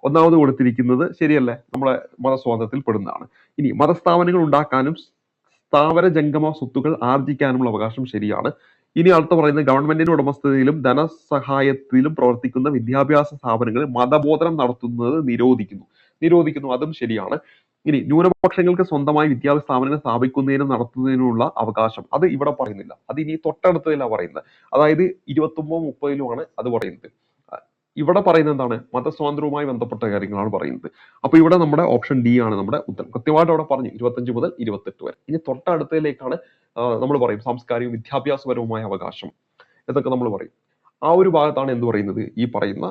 ഒന്നാമത് കൊടുത്തിരിക്കുന്നത് ശരിയല്ലേ? നമ്മളെ മതസ്വാതന്ത്ര്യത്തിൽ പെടുന്നതാണ്. ഇനി മതസ്ഥാപനങ്ങൾ ഉണ്ടാക്കാനും സ്ഥാവര ജംഗമ സ്വത്തുക്കൾ ആർജിക്കാനുമുള്ള അവകാശം ശരിയാണ്. ഇനി അടുത്ത പറയുന്നത് ഗവൺമെന്റിന്റെ ഉടമസ്ഥതയിലും ധനസഹായത്തിലും പ്രവർത്തിക്കുന്ന വിദ്യാഭ്യാസ സ്ഥാപനങ്ങളിൽ മതബോധനം നടത്തുന്നത് നിരോധിക്കുന്നു. നിരോധിക്കുന്നു. അതും ശരിയാണ്. ഇനി ന്യൂനപക്ഷങ്ങൾക്ക് സ്വന്തമായി വിദ്യാഭ്യാസ സ്ഥാപനങ്ങൾ സ്ഥാപിക്കുന്നതിനും നടത്തുന്നതിനുമുള്ള അവകാശം. അത് ഇവിടെ പറയുന്നില്ല. അത് ഇനി തൊട്ടടുത്തതിലാണ് പറയുന്നത്. അതായത് ഇരുപത്തൊമ്പത് മുപ്പതിലുമാണ് അത് പറയുന്നത്. ഇവിടെ പറയുന്നത് എന്താണ്? മതസ്വാതന്ത്ര്യവുമായി ബന്ധപ്പെട്ട കാര്യങ്ങളാണ് പറയുന്നത്. അപ്പൊ ഇവിടെ നമ്മുടെ ഓപ്ഷൻ ഡി ആണ് നമ്മുടെ ഉത്തരം. കൃത്യമായിട്ട് അവിടെ പറഞ്ഞു ഇരുപത്തഞ്ച് മുതൽ ഇരുപത്തെട്ട് വരെ. ഇനി തൊട്ടടുത്തതിലേക്കാണ് നമ്മൾ പറയും സാംസ്കാരിക വിദ്യാഭ്യാസപരവുമായ അവകാശം. എന്നൊക്കെ നമ്മൾ പറയും. ആ ഒരു ഭാഗത്താണ് എന്ത് പറയുന്നത്? ഈ പറയുന്ന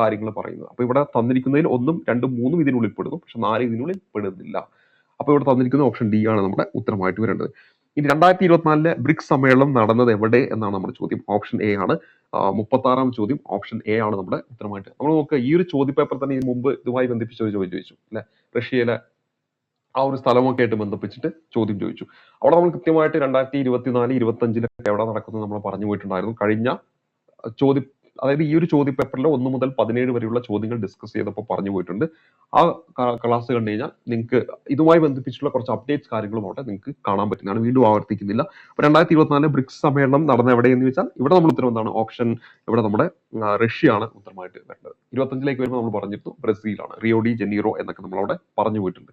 കാര്യങ്ങൾ പറയുന്നത്. അപ്പൊ ഇവിടെ തന്നിരിക്കുന്നതിൽ ഒന്നും രണ്ടും മൂന്നും ഇതിനുള്ളിൽ പെടുന്നു. പക്ഷെ നാല് ഇതിനുള്ളിൽ പെടുന്നില്ല. അപ്പൊ ഇവിടെ തന്നിരിക്കുന്ന ഓപ്ഷൻ ഡി ആണ് നമ്മുടെ ഉത്തരമായിട്ട് വരേണ്ടത്. ഇനി രണ്ടായിരത്തി ഇരുപത്തിനാലിലെ ബ്രിക്സ് സമ്മേളനം നടന്നത് എവിടെ എന്നാണ് നമ്മുടെ ചോദ്യം. ഓപ്ഷൻ എ ആണ്. മുപ്പത്തി ആറാം ചോദ്യം. ഓപ്ഷൻ എ ആണ് നമ്മുടെ ഉത്തരമായിട്ട്. നമ്മൾ നോക്കുക ഈ ഒരു ചോദ്യ പേപ്പർ തന്നെ ഇതിന് മുമ്പ് ഇതുമായി ബന്ധിപ്പിച്ച ഒരു ചോദ്യം ചോദിച്ചു അല്ലെ? റഷ്യയിലെ ആ ഒരു സ്ഥലമൊക്കെ ആയിട്ട് ബന്ധിപ്പിച്ചിട്ട് ചോദ്യം ചോദിച്ചു. അവിടെ നമ്മൾ കൃത്യമായിട്ട് രണ്ടായിരത്തി ഇരുപത്തിനാല് ഇരുപത്തി അഞ്ചിലൊക്കെ എവിടെ നടക്കുന്നത് നമ്മൾ പറഞ്ഞു പോയിട്ടുണ്ടായിരുന്നു. കഴിഞ്ഞ ചോദ്യ അതായത് ഈ ഒരു ചോദ്യ പേപ്പറിൽ ഒന്ന് മുതൽ പതിനേഴ് വരെയുള്ള ചോദ്യങ്ങൾ ഡിസ്കസ് ചെയ്തപ്പോൾ പറഞ്ഞു പോയിട്ടുണ്ട്. ആ ക്ലാസ് കണ്ടു കഴിഞ്ഞാൽ നിങ്ങൾക്ക് ഇതുമായി ബന്ധിപ്പിച്ചുള്ള കുറച്ച് അപ്ഡേറ്റ്സ് കാര്യങ്ങളും അവിടെ നിങ്ങൾക്ക് കാണാൻ പറ്റുന്നതാണ്. വീണ്ടും ആവർത്തിക്കുന്നില്ല. അപ്പൊ രണ്ടായിരത്തി ഇരുപത്തിനാല് ബ്രിക്സ് സമ്മേളനം നടന്ന എവിടെയെന്ന് വെച്ചാൽ ഇവിടെ നമ്മൾ ഉത്തരം എന്താണ് ഓപ്ഷൻ ഇവിടെ നമ്മുടെ റഷ്യയാണ് ഉത്തരമായിട്ട് വരേണ്ടത് ഇരുപത്തഞ്ചിലേക്ക് വരുമ്പോൾ നമ്മൾ പറഞ്ഞിരുന്നു ബ്രസീലാണ്. റിയോ ഡി ജനീറോ എന്നൊക്കെ നമ്മൾ അവിടെ പറഞ്ഞു പോയിട്ടുണ്ട്.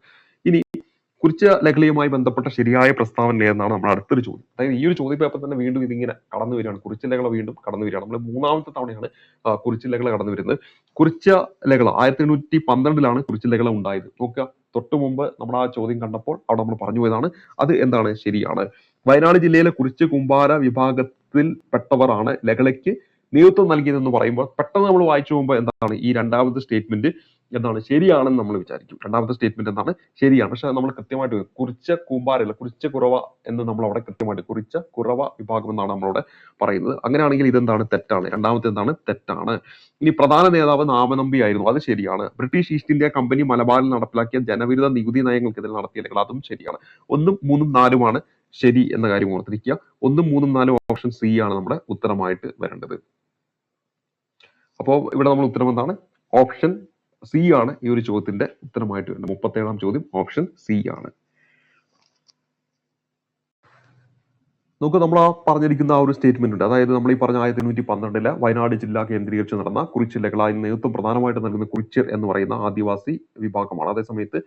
കുറിച്ച ലഹളിയുമായി ബന്ധപ്പെട്ട ശരിയായ പ്രസ്താവന ഏതെന്നാണ് നമ്മുടെ അടുത്തൊരു ചോദ്യം. അതായത് ഈ ഒരു ചോദ്യ പേപ്പർ തന്നെ വീണ്ടും ഇതിങ്ങനെ കടന്നു വരികയാണ്. കുറിച്ച ലഹള വീണ്ടും കടന്നു വരികയാണ്. നമ്മൾ മൂന്നാമത്തെ തവണയാണ് കുറിച്ച ലഹള കടന്നു വരുന്നത്. കുറിച്ച ലഹള ആയിരത്തി എണ്ണൂറ്റി പന്ത്രണ്ടിലാണ് കുറിച്ച ലഹള ഉണ്ടായത്. നോക്കുക തൊട്ടു മുമ്പ് നമ്മൾ ആ ചോദ്യം കണ്ടപ്പോൾ അവിടെ നമ്മൾ പറഞ്ഞു പോയതാണ് അത് എന്താണ് ശരിയാണ്? വയനാട് ജില്ലയിലെ കുറിച്ച് കുമ്പാര വിഭാഗത്തിൽ പെട്ടവരാണ് ലഹളയ്ക്ക് നേതൃത്വം നൽകിയതെന്ന് പറയുമ്പോൾ പെട്ടെന്ന് നമ്മൾ വായിച്ചു പോകുമ്പോൾ എന്താണ് ഈ രണ്ടാമത്തെ സ്റ്റേറ്റ്മെന്റ് എന്താണ് ശരിയാണെന്ന് നമ്മൾ വിചാരിക്കും. രണ്ടാമത്തെ സ്റ്റേറ്റ്മെന്റ് എന്താണ്? ശരിയാണ്. പക്ഷെ നമ്മൾ കൃത്യമായിട്ട് കുറിച്ച കൂമ്പാരല്ല കുറിച്ച കുറവ എന്ന് നമ്മൾ അവിടെ കൃത്യമായിട്ട് കുറിച്ച കുറവ വിഭാഗം എന്നാണ് നമ്മളവിടെ പറയുന്നത്. അങ്ങനെയാണെങ്കിൽ ഇതെന്താണ്? തെറ്റാണ്. രണ്ടാമത്തെ എന്താണ്? തെറ്റാണ്. ഇനി പ്രധാന നേതാവ് നാമനമ്പി ആയിരുന്നു. അത് ശരിയാണ്. ബ്രിട്ടീഷ് ഈസ്റ്റ് ഇന്ത്യ കമ്പനി മലബാറിൽ നടപ്പിലാക്കിയ ജനവിരുദ്ധ നികുതി നയങ്ങൾക്കെതിരെ നടത്തിയ അതും ശരിയാണ്. ഒന്നും മൂന്നും നാലുമാണ് ശരി എന്ന കാര്യം ഓർത്തിരിക്കുക. ഒന്നും മൂന്നും നാലും ഓപ്ഷൻ സി ആണ് നമ്മുടെ ഉത്തരമായിട്ട് വരേണ്ടത്. അപ്പോൾ ഇവിടെ നമ്മൾ ഉത്തരം എന്താണ്? ഓപ്ഷൻ സി ആണ് ഈ ഒരു ചോദ്യത്തിന്റെ ഉത്തരമായിട്ട് വരുന്നത്. മുപ്പത്തേഴാം ചോദ്യം ഓപ്ഷൻ സി ആണ്. നമുക്ക് നമ്മൾ ആ പറഞ്ഞിരിക്കുന്ന ആ ഒരു സ്റ്റേറ്റ്മെന്റ് ഉണ്ട്. അതായത് നമ്മൾ ഈ പറഞ്ഞ ആയിരത്തി എണ്ണൂറ്റി പന്ത്രണ്ടിലെ വയനാട് ജില്ല കേന്ദ്രീകരിച്ച് നടന്ന കുറിച്ച് ലഹളയിൽ നേതൃത്വം പ്രധാനമായിട്ട് നൽകുന്ന കുറിച്ചിർ എന്ന് പറയുന്ന ആദിവാസി വിഭാഗമാണ്. അതേസമയത്ത്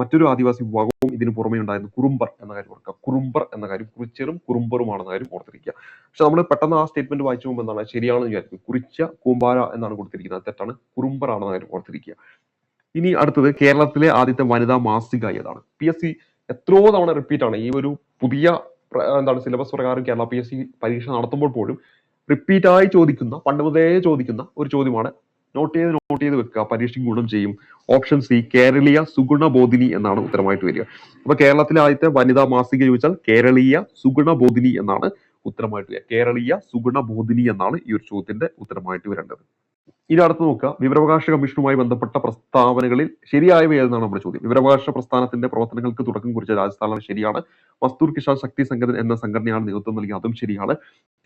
മറ്റൊരു ആദിവാസി വിഭാഗവും ഇതിന് പുറമെ ഉണ്ടായിരുന്നു കുറുമ്പർ എന്ന കാര്യം ഓർക്കുക. കുറുമ്പർ എന്ന കാര്യം കുറിച്ചറും കുറുമ്പറുമാണെന്ന കാര്യം ഓർത്തിരിക്കുക. പക്ഷെ നമ്മൾ പെട്ടെന്ന് ആ സ്റ്റേറ്റ്മെന്റ് വായിച്ചു പോകുമ്പോൾ എന്താണ്? ശരിയാണെന്ന് വിചാരിക്കും. കുറിച്ച കൂമ്പാര എന്നാണ് കൊടുത്തിരിക്കുന്നത്. തെറ്റാണ്. കുറുമ്പറാണെന്ന കാര്യം ഓർത്തിരിക്കുക. ഇനി അടുത്തത് കേരളത്തിലെ ആദ്യത്തെ വനിതാ മാസിക ഏതാണ്? പി എസ് സി എത്രയോ തവണ റിപ്പീറ്റ് ആണ്. ഈ ഒരു പുതിയ എന്താണ് സിലബസ് പ്രകാരം കേരള പി എസ് സി പരീക്ഷ നടത്തുമ്പോൾ പോലും റിപ്പീറ്റായി ചോദിക്കുന്ന പണ്ട് മുതലേ ചോദിക്കുന്ന ഒരു ചോദ്യമാണ്. നോട്ട് ചെയ്ത് നോട്ട് ചെയ്ത് വെക്കുക. പരീക്ഷയ്ക്ക് ഗുണം ചെയ്യും. ഓപ്ഷൻ സി കേരളീയ സുഗുണബോധിനി എന്നാണ് ഉത്തരമായിട്ട് വരിക. അപ്പൊ കേരളത്തിലെ ആദ്യത്തെ വനിതാ മാസിക ചോദിച്ചാൽ കേരളീയ സുഗുണബോധിനി എന്നാണ് ഉത്തരമായിട്ട് വരിക. കേരളീയ സുഗുണബോധിനി എന്നാണ് ഈ ഒരു ചോദ്യത്തിന്റെ ഉത്തരമായിട്ട് വരേണ്ടത്. ഇനി അടുത്ത് നോക്കുക. വിവരാവകാശ കമ്മീഷനുമായി ബന്ധപ്പെട്ട പ്രസ്താവനകളിൽ ശരിയായവ ഏതെന്നാണ് നമ്മുടെ ചോദ്യം. വിവരാവകാശ പ്രസ്ഥാനത്തിന്റെ പ്രവർത്തനങ്ങൾക്ക് തുടക്കം കുറിച്ച രാജസ്ഥാനാണ് ശരിയാണ്. മസ്തൂർ കിഷാൻ ശക്തി സംഘടന എന്ന സംഘടനയാണ് നേതൃത്വം നൽകിയത്. അതും ശരിയാണ്.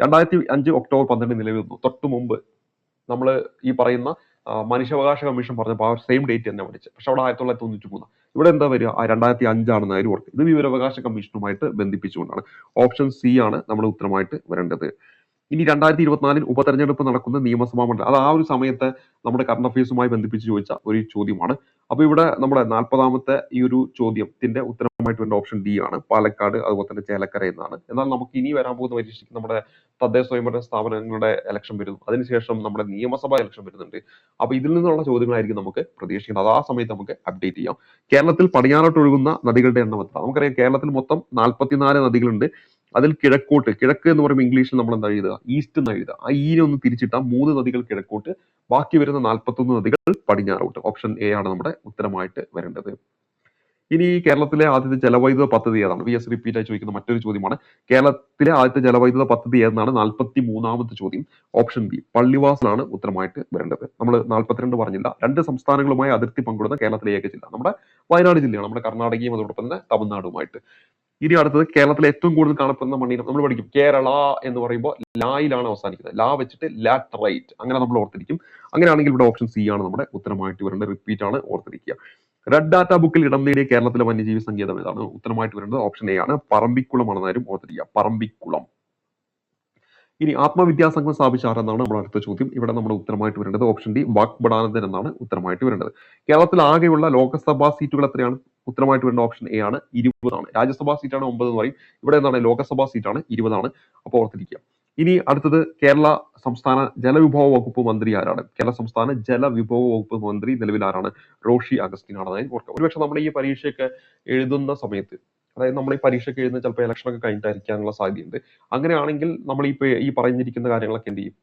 രണ്ടായിരത്തി അഞ്ച് ഒക്ടോബർ പന്ത്രണ്ട് നിലവിൽ വന്നു. തൊട്ട് മുമ്പ് നമ്മൾ ഈ പറയുന്ന മനുഷ്യാവകാശ കമ്മീഷൻ പറഞ്ഞപ്പോൾ ആ സെയിം ഡേറ്റ് തന്നെ പഠിച്ചത്. പക്ഷെ അവിടെ ആയിരത്തി തൊള്ളായിരത്തി തൊണ്ണൂറ്റി മൂന്ന് ഇവിടെ എന്താ വരിക? ആ രണ്ടായിരത്തി അഞ്ചാണെന്ന് കാര്യം ഓർക്കുക ഇത് വിവരാവകാശ കമ്മീഷനുമായിട്ട് ബന്ധിപ്പിച്ചുകൊണ്ടാണ്. ഓപ്ഷൻ സി ആണ് നമ്മുടെ ഉത്തരമായിട്ട് വരേണ്ടത്. ഇനി രണ്ടായിരത്തി ഇരുപത്തിനാലിൽ ഉപതെരഞ്ഞെടുപ്പ് നടക്കുന്ന നിയമസഭാ മണ്ഡലം. അത് ആ ഒരു സമയത്ത് നമ്മുടെ കറണ്ട് അഫയേഴ്സുമായി ബന്ധിപ്പിച്ച് ചോദിച്ച ഒരു ചോദ്യമാണ്. അപ്പൊ ഇവിടെ നമ്മുടെ നാൽപ്പതാമത്തെ ഈ ഒരു ചോദ്യത്തിന്റെ ഉത്തരമായിട്ട് വേണ്ട ഓപ്ഷൻ ഡി ആണ്. പാലക്കാട് അതുപോലെ തന്നെ ചേലക്കര എന്നാണ്. എന്നാൽ നമുക്ക് ഇനി വരാൻ പോകുന്ന പരീക്ഷയ്ക്ക് നമ്മുടെ തദ്ദേശ സ്വയംഭരണ സ്ഥാപനങ്ങളുടെ ഇലക്ഷൻ വരുന്നു. അതിനുശേഷം നമ്മുടെ നിയമസഭാ ഇലക്ഷൻ വരുന്നുണ്ട്. അപ്പൊ ഇതിൽ നിന്നുള്ള ചോദ്യങ്ങളായിരിക്കും നമുക്ക് പ്രതീക്ഷിക്കുന്നത് അത് ആ സമയത്ത് നമുക്ക് അപ്ഡേറ്റ് ചെയ്യാം. കേരളത്തിൽ പടിഞ്ഞാറോട്ട് ഒഴുകുന്ന നദികളുടെ എണ്ണം എത്ര നമുക്കറിയാം കേരളത്തിൽ മൊത്തം നാൽപ്പത്തിനാല് നദികളുണ്ട്. അതിൽ കിഴക്കോട്ട് കിഴക്ക് എന്ന് പറയുമ്പോൾ ഇംഗ്ലീഷിൽ നമ്മൾ എന്താ എഴുതുക? ഈസ്റ്റ് എന്ന് എഴുതുക. ആ ഈനെ ഒന്ന് തിരിച്ചിട്ടാൽ മൂന്ന് നദികൾ കിഴക്കോട്ട് ബാക്കി വരുന്ന നാൽപ്പത്തൊന്ന് നദികൾ പടിഞ്ഞാറോട്ട്. ഓപ്ഷൻ എ ആണ് നമ്മുടെ ഉത്തരമായിട്ട് വരേണ്ടത്. ഇനി കേരളത്തിലെ ആദ്യത്തെ ജലവൈദ്യുത പദ്ധതി ഏതാണ്? വി എസ് റിപ്പീറ്റ് ആയി ചോദിക്കുന്ന മറ്റൊരു ചോദ്യമാണ്. കേരളത്തിലെ ആദ്യത്തെ ജലവൈദ്യുത പദ്ധതി ഏതെന്നാണ്? നാൽപ്പത്തി മൂന്നാമത്തെ ചോദ്യം. ഓപ്ഷൻ ബി പള്ളിവാസലാണ് ഉത്തരമായിട്ട് വരേണ്ടത്. നമ്മൾ നാൽപ്പത്തിരണ്ട് പറഞ്ഞില്ല. രണ്ട് സംസ്ഥാനങ്ങളുമായി അതിർത്തി പങ്കിടുന്ന കേരളത്തിലെ ഏക ജില്ല. നമ്മുടെ വയനാട് ജില്ലയാണ്. നമ്മുടെ കർണാടകയും അതോടൊപ്പം തന്നെ തമിഴ്നാടുമായിട്ട്. ഇനി അടുത്തത് കേരളത്തിലെ ഏറ്റവും കൂടുതൽ കാണപ്പെടുന്ന മണ്ണിനം നമ്മൾ പഠിക്കും. കേരള എന്ന് പറയുമ്പോൾ ലായിലാണ് അവസാനിക്കുന്നത്. ലാ വെച്ചിട്ട് ലാറ്ററൈറ്റ് അങ്ങനെ നമ്മൾ ഓർത്തിരിക്കും. അങ്ങനെയാണെങ്കിൽ ഇവിടെ ഓപ്ഷൻ സി ആണ് നമ്മുടെ ഉത്തരമായിട്ട് വരേണ്ടത്. റിപ്പീറ്റ് ആണ് ഓർത്തിരിക്കുക. റെഡ് ഡാറ്റ ബുക്കിൽ ഇടം നേടിയ കേരളത്തിലെ വന്യജീവി സങ്കേതം ഏതാണ്? ഉത്തരമായിട്ട് വരേണ്ടത് ഓപ്ഷൻ എ ആണ്. പറമ്പിക്കുളം ആണെന്നാരും ഓർത്തിരിക്കുക. പറമ്പിക്കുളം. ഇനി ആത്മവിദ്യാ സംഘം സ്ഥാപിച്ച ആരെന്നാണ് നമ്മുടെ അടുത്ത ചോദ്യം. ഇവിടെ നമ്മുടെ ഉത്തരമായിട്ട് വരേണ്ടത് ഓപ്ഷൻ ഡി വാക്ബടാനന്ദൻ എന്നാണ് ഉത്തരമായിട്ട് വരേണ്ടത്. കേരളത്തിൽ ആകെയുള്ള ലോക്സഭാ സീറ്റുകൾ എത്രയാണ്? ഉത്തരമായിട്ട് വരേണ്ട ഓപ്ഷൻ എ ആണ് ഇരുപതാണ്. രാജ്യസഭാ സീറ്റാണ് ഒമ്പത് എന്ന് പറയും. ഇവിടെ എന്താണ്? ലോക്സഭാ സീറ്റാണ് ഇരുപതാണ്. അപ്പോൾ ഓർത്തിരിക്കുക. ഇനി അടുത്തത് കേരള സംസ്ഥാന ജലവിഭവ വകുപ്പ് മന്ത്രി ആരാണ്? കേരള സംസ്ഥാന ജലവിഭവ വകുപ്പ് മന്ത്രി നിലവിൽ ആരാണ്? റോഷി അഗസ്റ്റിൻ ആണ് ഓർക്കുക. ഒരുപക്ഷെ നമ്മുടെ ഈ പരീക്ഷയൊക്കെ എഴുതുന്ന സമയത്ത് അതായത് നമ്മൾ ഈ പരീക്ഷയ്ക്ക് എഴുതുന്ന ചിലപ്പോൾ ഇലക്ഷൻ ഒക്കെ കഴിഞ്ഞിട്ടായിരിക്കാനുള്ള സാധ്യതയുണ്ട്. അങ്ങനെയാണെങ്കിൽ നമ്മൾ ഈ ഈ പറഞ്ഞിരിക്കുന്ന കാര്യങ്ങളൊക്കെ എന്ത് ചെയ്യും?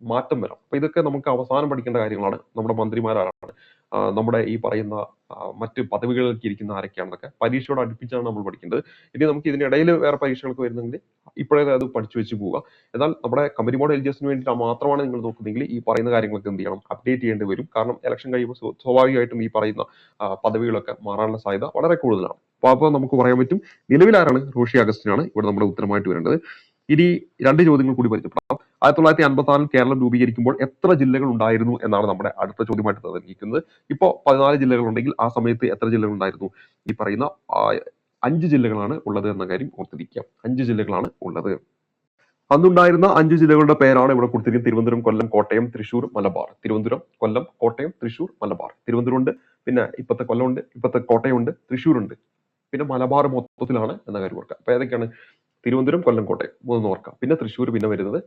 മാറ്റം വരാം. അപ്പൊ ഇതൊക്കെ നമുക്ക് അവസാനം പഠിക്കേണ്ട കാര്യങ്ങളാണ്. നമ്മുടെ മന്ത്രിമാരാരാണ് ആ, നമ്മുടെ ഈ പറയുന്ന മറ്റ് പദവികളിലേക്ക് ഇരിക്കുന്ന ആരൊക്കെയാണെന്നൊക്കെ പരീക്ഷയോട് അടുപ്പിച്ചാണ് നമ്മൾ പഠിക്കുന്നത് ഇനി നമുക്ക് ഇതിനിടയിൽ വേറെ പരീക്ഷകളൊക്കെ വരുന്നെങ്കിൽ ഇപ്പോഴേ അത് പഠിച്ചു വെച്ച് പോവുക. എന്നാൽ നമ്മുടെ കമ്പനി ബോർഡ് എൽ ജി എസിന് വേണ്ടിയിട്ട് മാത്രമാണ് നിങ്ങൾ നോക്കുന്നതെങ്കിൽ ഈ പറയുന്ന കാര്യങ്ങളൊക്കെ എന്ത് ചെയ്യണം? അപ്ഡേറ്റ് ചെയ്യേണ്ടി വരും. കാരണം ഇലക്ഷൻ കഴിയുമ്പോൾ സ്വ- സ്വാഭാവികമായിട്ടും ഈ പറയുന്ന പദവികളൊക്കെ മാറാനുള്ള സാധ്യത വളരെ കൂടുതലാണ്. അപ്പോൾ അപ്പോൾ നമുക്ക് പറയാൻ പറ്റും നിലവിലാരാണ് റോഷി അഗസ്റ്റിനാണ് ഇവിടെ നമ്മുടെ ഉത്തരമായിട്ട് വരേണ്ടത്. ഇനി രണ്ട് ചോദ്യങ്ങൾ കൂടി പരിചയപ്പെടാം. ആയിരത്തി തൊള്ളായിരത്തി അൻപത്തി ആറിൽ കേരളം രൂപീകരിക്കുമ്പോൾ എത്ര ജില്ലകൾ ഉണ്ടായിരുന്നു എന്നാണ് നമ്മുടെ അടുത്ത ചോദ്യമായിട്ട് തന്നിരിക്കുന്നത് ഇപ്പോൾ പതിനാല് ജില്ലകൾ ഉണ്ടെങ്കിൽ ആ സമയത്ത് എത്ര ജില്ലകൾ ഉണ്ടായിരുന്നു? ഈ പറയുന്ന അഞ്ച് ജില്ലകളാണ് ഉള്ളത് എന്ന കാര്യം ഓർത്തിരിക്കുക. അഞ്ച് ജില്ലകളാണ് ഉള്ളത്. അന്നുണ്ടായിരുന്ന അഞ്ച് ജില്ലകളുടെ പേരാണ് ഇവിടെ കൊടുത്തിരിക്കുന്നത്. തിരുവനന്തപുരം കൊല്ലം കോട്ടയം തൃശ്ശൂർ മലബാർ. തിരുവനന്തപുരം കൊല്ലം കോട്ടയം തൃശ്ശൂർ മലബാർ. തിരുവനന്തപുരം ഉണ്ട് പിന്നെ ഇപ്പത്തെ കൊല്ലം ഉണ്ട് ഇപ്പത്തെ കോട്ടയം ഉണ്ട് തൃശൂർ ഉണ്ട് പിന്നെ മലബാർ മൊത്തത്തിലാണ് എന്ന കാര്യം ഓർക്കുക. അപ്പൊ ഏതൊക്കെയാണ്? തിരുവനന്തപുരം കൊല്ലം കോട്ടയം മൂന്ന് ഓർക്കാം. പിന്നെ തൃശ്ശൂർ പിന്നെ വരുന്നത്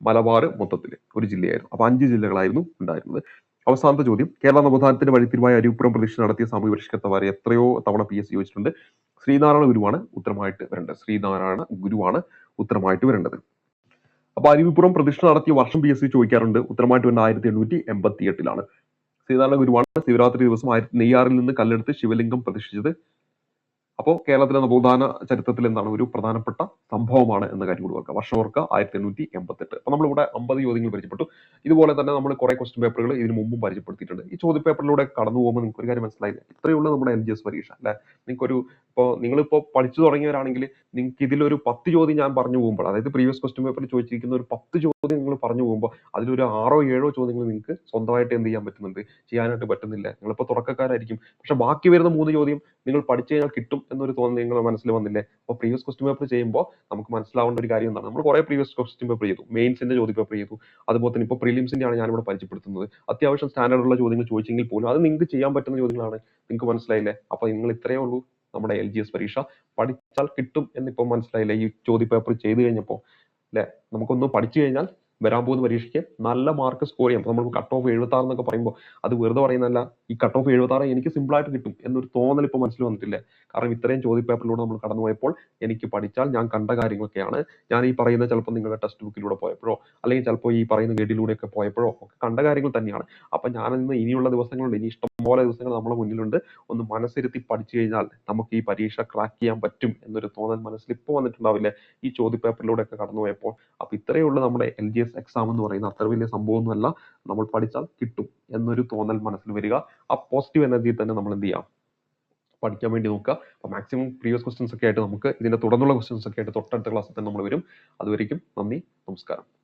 മലബാർ മൊത്തത്തിൽ ഒരു ജില്ലയായിരുന്നു. അപ്പൊ അഞ്ച് ജില്ലകളായിരുന്നു ഉണ്ടായിരുന്നത്. അവസാനത്തെ ചോദ്യം കേരള നവോത്ഥാനത്തിന്റെ വഴിത്തിരിവായ അരിപ്പുറം പ്രതീക്ഷ നടത്തിയ സാമൂഹ്യ പരിഷ്കർത്താവ് എത്രയോ തവണ പി എസ് ചോദിച്ചിട്ടുണ്ട്. ശ്രീനാരായണ ഗുരുവാണ് ഉത്തരമായിട്ട് വരേണ്ടത്. ശ്രീനാരായണ ഗുരുവാണ് ഉത്തരമായിട്ട് വരേണ്ടത്. അപ്പൊ അരുവിപ്പുറം പ്രതിഷ്ഠ നടത്തിയ വർഷം പി എസ് സി ചോദിക്കാറുണ്ട്. ഉത്തരമായിട്ട് വരുന്ന ആയിരത്തി എണ്ണൂറ്റി എൺപത്തി എട്ടിലാണ് ശ്രീനാരായണ ഗുരുവാണ് ശിവരാത്രി ദിവസം ആയിരത്തി നെയ്യാറിൽ നിന്ന് കല്ലെടുത്ത് ശിവലിംഗം പ്രതിഷ്ഠിച്ചത്. അപ്പോൾ കേരളത്തിലെ നവോത്ഥാന ചരിത്രത്തിൽ എന്താണ് ഒരു പ്രധാനപ്പെട്ട സംഭവമാണ് എന്ന കാര്യം കൂടി ഓർക്കുക. വർഷം ഓർക്കുക ആയിരത്തി എണ്ണൂറ്റി എൺപത്തെട്ട് അപ്പൊ നമ്മളിവിടെ അമ്പത് ചോദ്യങ്ങൾ പരിചയപ്പെട്ടു. ഇതുപോലെ തന്നെ നമ്മൾ കുറെ ക്വസ്റ്റ്യൻ പേപ്പറുകൾ ഇതിനു മുമ്പും പരിചയപ്പെടുത്തിയിട്ടുണ്ട്. ഈ ചോദ്യ പേപ്പറിലൂടെ കടന്നു പോകുമ്പോൾ നിങ്ങൾക്ക് ഒരു കാര്യം മനസ്സിലായില്ല? ഇത്രയേ ഉള്ളൂ നമ്മുടെ എൽ ജി എസ് പരീക്ഷ അല്ലെ? നിങ്ങൾക്കൊരു ഇപ്പോൾ നിങ്ങളിപ്പോൾ പഠിച്ചു തുടങ്ങിയവരാണെങ്കിൽ നിങ്ങൾക്ക് ഇതിലൊരു പത്ത് ചോദ്യം ഞാൻ പറഞ്ഞു പോകുമ്പോൾ അതായത് പ്രീവിയസ് ക്വസ്റ്റ്യൻ പേപ്പറിൽ ചോദിച്ചിരിക്കുന്ന ഒരു പത്ത് ചോദ്യം നിങ്ങൾ പറഞ്ഞു പോകുമ്പോൾ അതിലൊരു ആറോ ഏഴോ ചോദ്യങ്ങൾ നിങ്ങൾക്ക് സ്വന്തമായിട്ട് എന്ത് ചെയ്യാൻ പറ്റുന്നുണ്ട്? ചെയ്യാനായിട്ട് പറ്റുന്നില്ല. നിങ്ങളിപ്പോൾ തുടക്കക്കാരായിരിക്കും. പക്ഷെ ബാക്കി വരുന്ന മൂന്ന് ചോദ്യം നിങ്ങൾ പഠിച്ചു കഴിഞ്ഞാൽ കിട്ടും. എന്നൊരു തോന്നൽ നിങ്ങളുടെ മനസ്സിൽ വന്നില്ലേ? അപ്പോൾ പ്രീവിയസ് ക്വസ്റ്റ്യൻ പേപ്പർ ചെയ്യുമ്പോൾ നമുക്ക് മനസ്സിലാവേണ്ട ഒരു കാര്യം എന്താണ്? നമ്മൾ കുറെ പ്രീവിയസ് ക്വസ്റ്റ്യൻ പേപ്പർ ചെയ്തു. മെയിൻസിന്റെ ചോദ്യ പേപ്പർ ചെയ്തു. അതുപോലെ തന്നെ ഇപ്പോൾ പ്രിലിംസിന്റെ ആണ് ഞാനിവിടെ പരിചയപ്പെടുത്തുന്നത്. അത്യാവശ്യം സ്റ്റാൻഡേർഡ് ഉള്ള ചോദ്യങ്ങൾ ചോദിച്ചെങ്കിൽ പോലും അത് നിങ്ങൾക്ക് ചെയ്യാൻ പറ്റുന്ന ചോദ്യങ്ങളാണ്. നിങ്ങൾക്ക് മനസ്സിലായില്ലേ? അപ്പോൾ നിങ്ങൾ ഇത്രയേ ഉള്ളൂ നമ്മുടെ എൽ ജി എസ് പരീക്ഷ. പഠിച്ചാൽ കിട്ടും എന്നിപ്പോൾ മനസ്സിലായില്ലേ? ഈ ചോദ്യ പേപ്പർ ചെയ്തു കഴിഞ്ഞപ്പോൾ അല്ലേ നമുക്കൊന്ന് പഠിച്ചു കഴിഞ്ഞാൽ വരാൻ പോകുന്ന പരീക്ഷയ്ക്ക് നല്ല മാർക്ക് സ്കോർ ചെയ്യാം. നമ്മൾ കട്ട് ഓഫ് എഴുപത്തി എന്നൊക്കെ പറയുമ്പോൾ അത് വെറുതെ പറയുന്നതല്ല. ഈ കട്ട് ഓഫ് എഴുപത്തി ആറ് എനിക്ക് സിമ്പിൾ ആയിട്ട് കിട്ടും എന്നൊരു തോന്നൽ ഇപ്പോൾ മനസ്സിൽ വന്നിട്ടില്ല. കാരണം ഇത്രയും ചോദ്യ പേപ്പറിലൂടെ നമ്മൾ കടന്നു പോയപ്പോൾ എനിക്ക് പഠിച്ചാൽ ഞാൻ കണ്ട കാര്യങ്ങളൊക്കെയാണ്. ഞാൻ ഈ പറയുന്ന ചിലപ്പോൾ നിങ്ങളുടെ ടെക്സ്റ്റ് ബുക്കിലൂടെ പോയപ്പോഴോ അല്ലെങ്കിൽ ചിലപ്പോൾ ഈ പറയുന്ന ഗൈഡിലൂടെയൊക്കെ പോയപ്പോഴോ ഒക്കെ കണ്ട കാര്യങ്ങൾ തന്നെയാണ്. അപ്പൊ ഇന്ന് ഇനിയുള്ള ദിവസങ്ങളുണ്ട് ഇനി ഇഷ്ടം പോലെ ദിവസങ്ങൾ നമ്മുടെ മുന്നിലുണ്ട്. ഒന്ന് മനസ്സിരുത്തി പഠിച്ചു കഴിഞ്ഞാൽ നമുക്ക് ഈ പരീക്ഷ ക്രാക്ക് ചെയ്യാൻ പറ്റും എന്നൊരു തോന്നൽ മനസ്സിൽ ഇപ്പോൾ വന്നിട്ടുണ്ടാവില്ലേ. ഈ ചോദ്യ പേപ്പറിലൂടെ ഒക്കെ കടന്നു പോയപ്പോൾ. അപ്പൊ ഇത്രയേ ഉള്ളൂ നമ്മുടെ എൽ ജി എസ് എക്സാം എന്ന് പറയുന്ന അത്ര വലിയ സംഭവമൊന്നുമല്ല. നമ്മൾ പഠിച്ചാൽ കിട്ടും എന്നൊരു തോന്നൽ മനസ്സിൽ വരിക. ആ പോസിറ്റീവ് എനർജി തന്നെ നമ്മൾ എന്ത് ചെയ്യാം? പഠിക്കാൻ വേണ്ടി നോക്കുക. അപ്പോൾ മാക്സിമം പ്രീവിയസ് ക്വസ്റ്റ്യൻസ് ഒക്കെ ആയിട്ട് നമുക്ക് ഇതിന്റെ തുടർന്നുള്ള ക്വസ്റ്റ്യൻസ് ഒക്കെ ആയിട്ട് തൊട്ടടുത്ത ക്ലാസ്സിൽ തന്നെ നമ്മൾ വരും. അതുവരെയും നന്ദി നമസ്കാരം.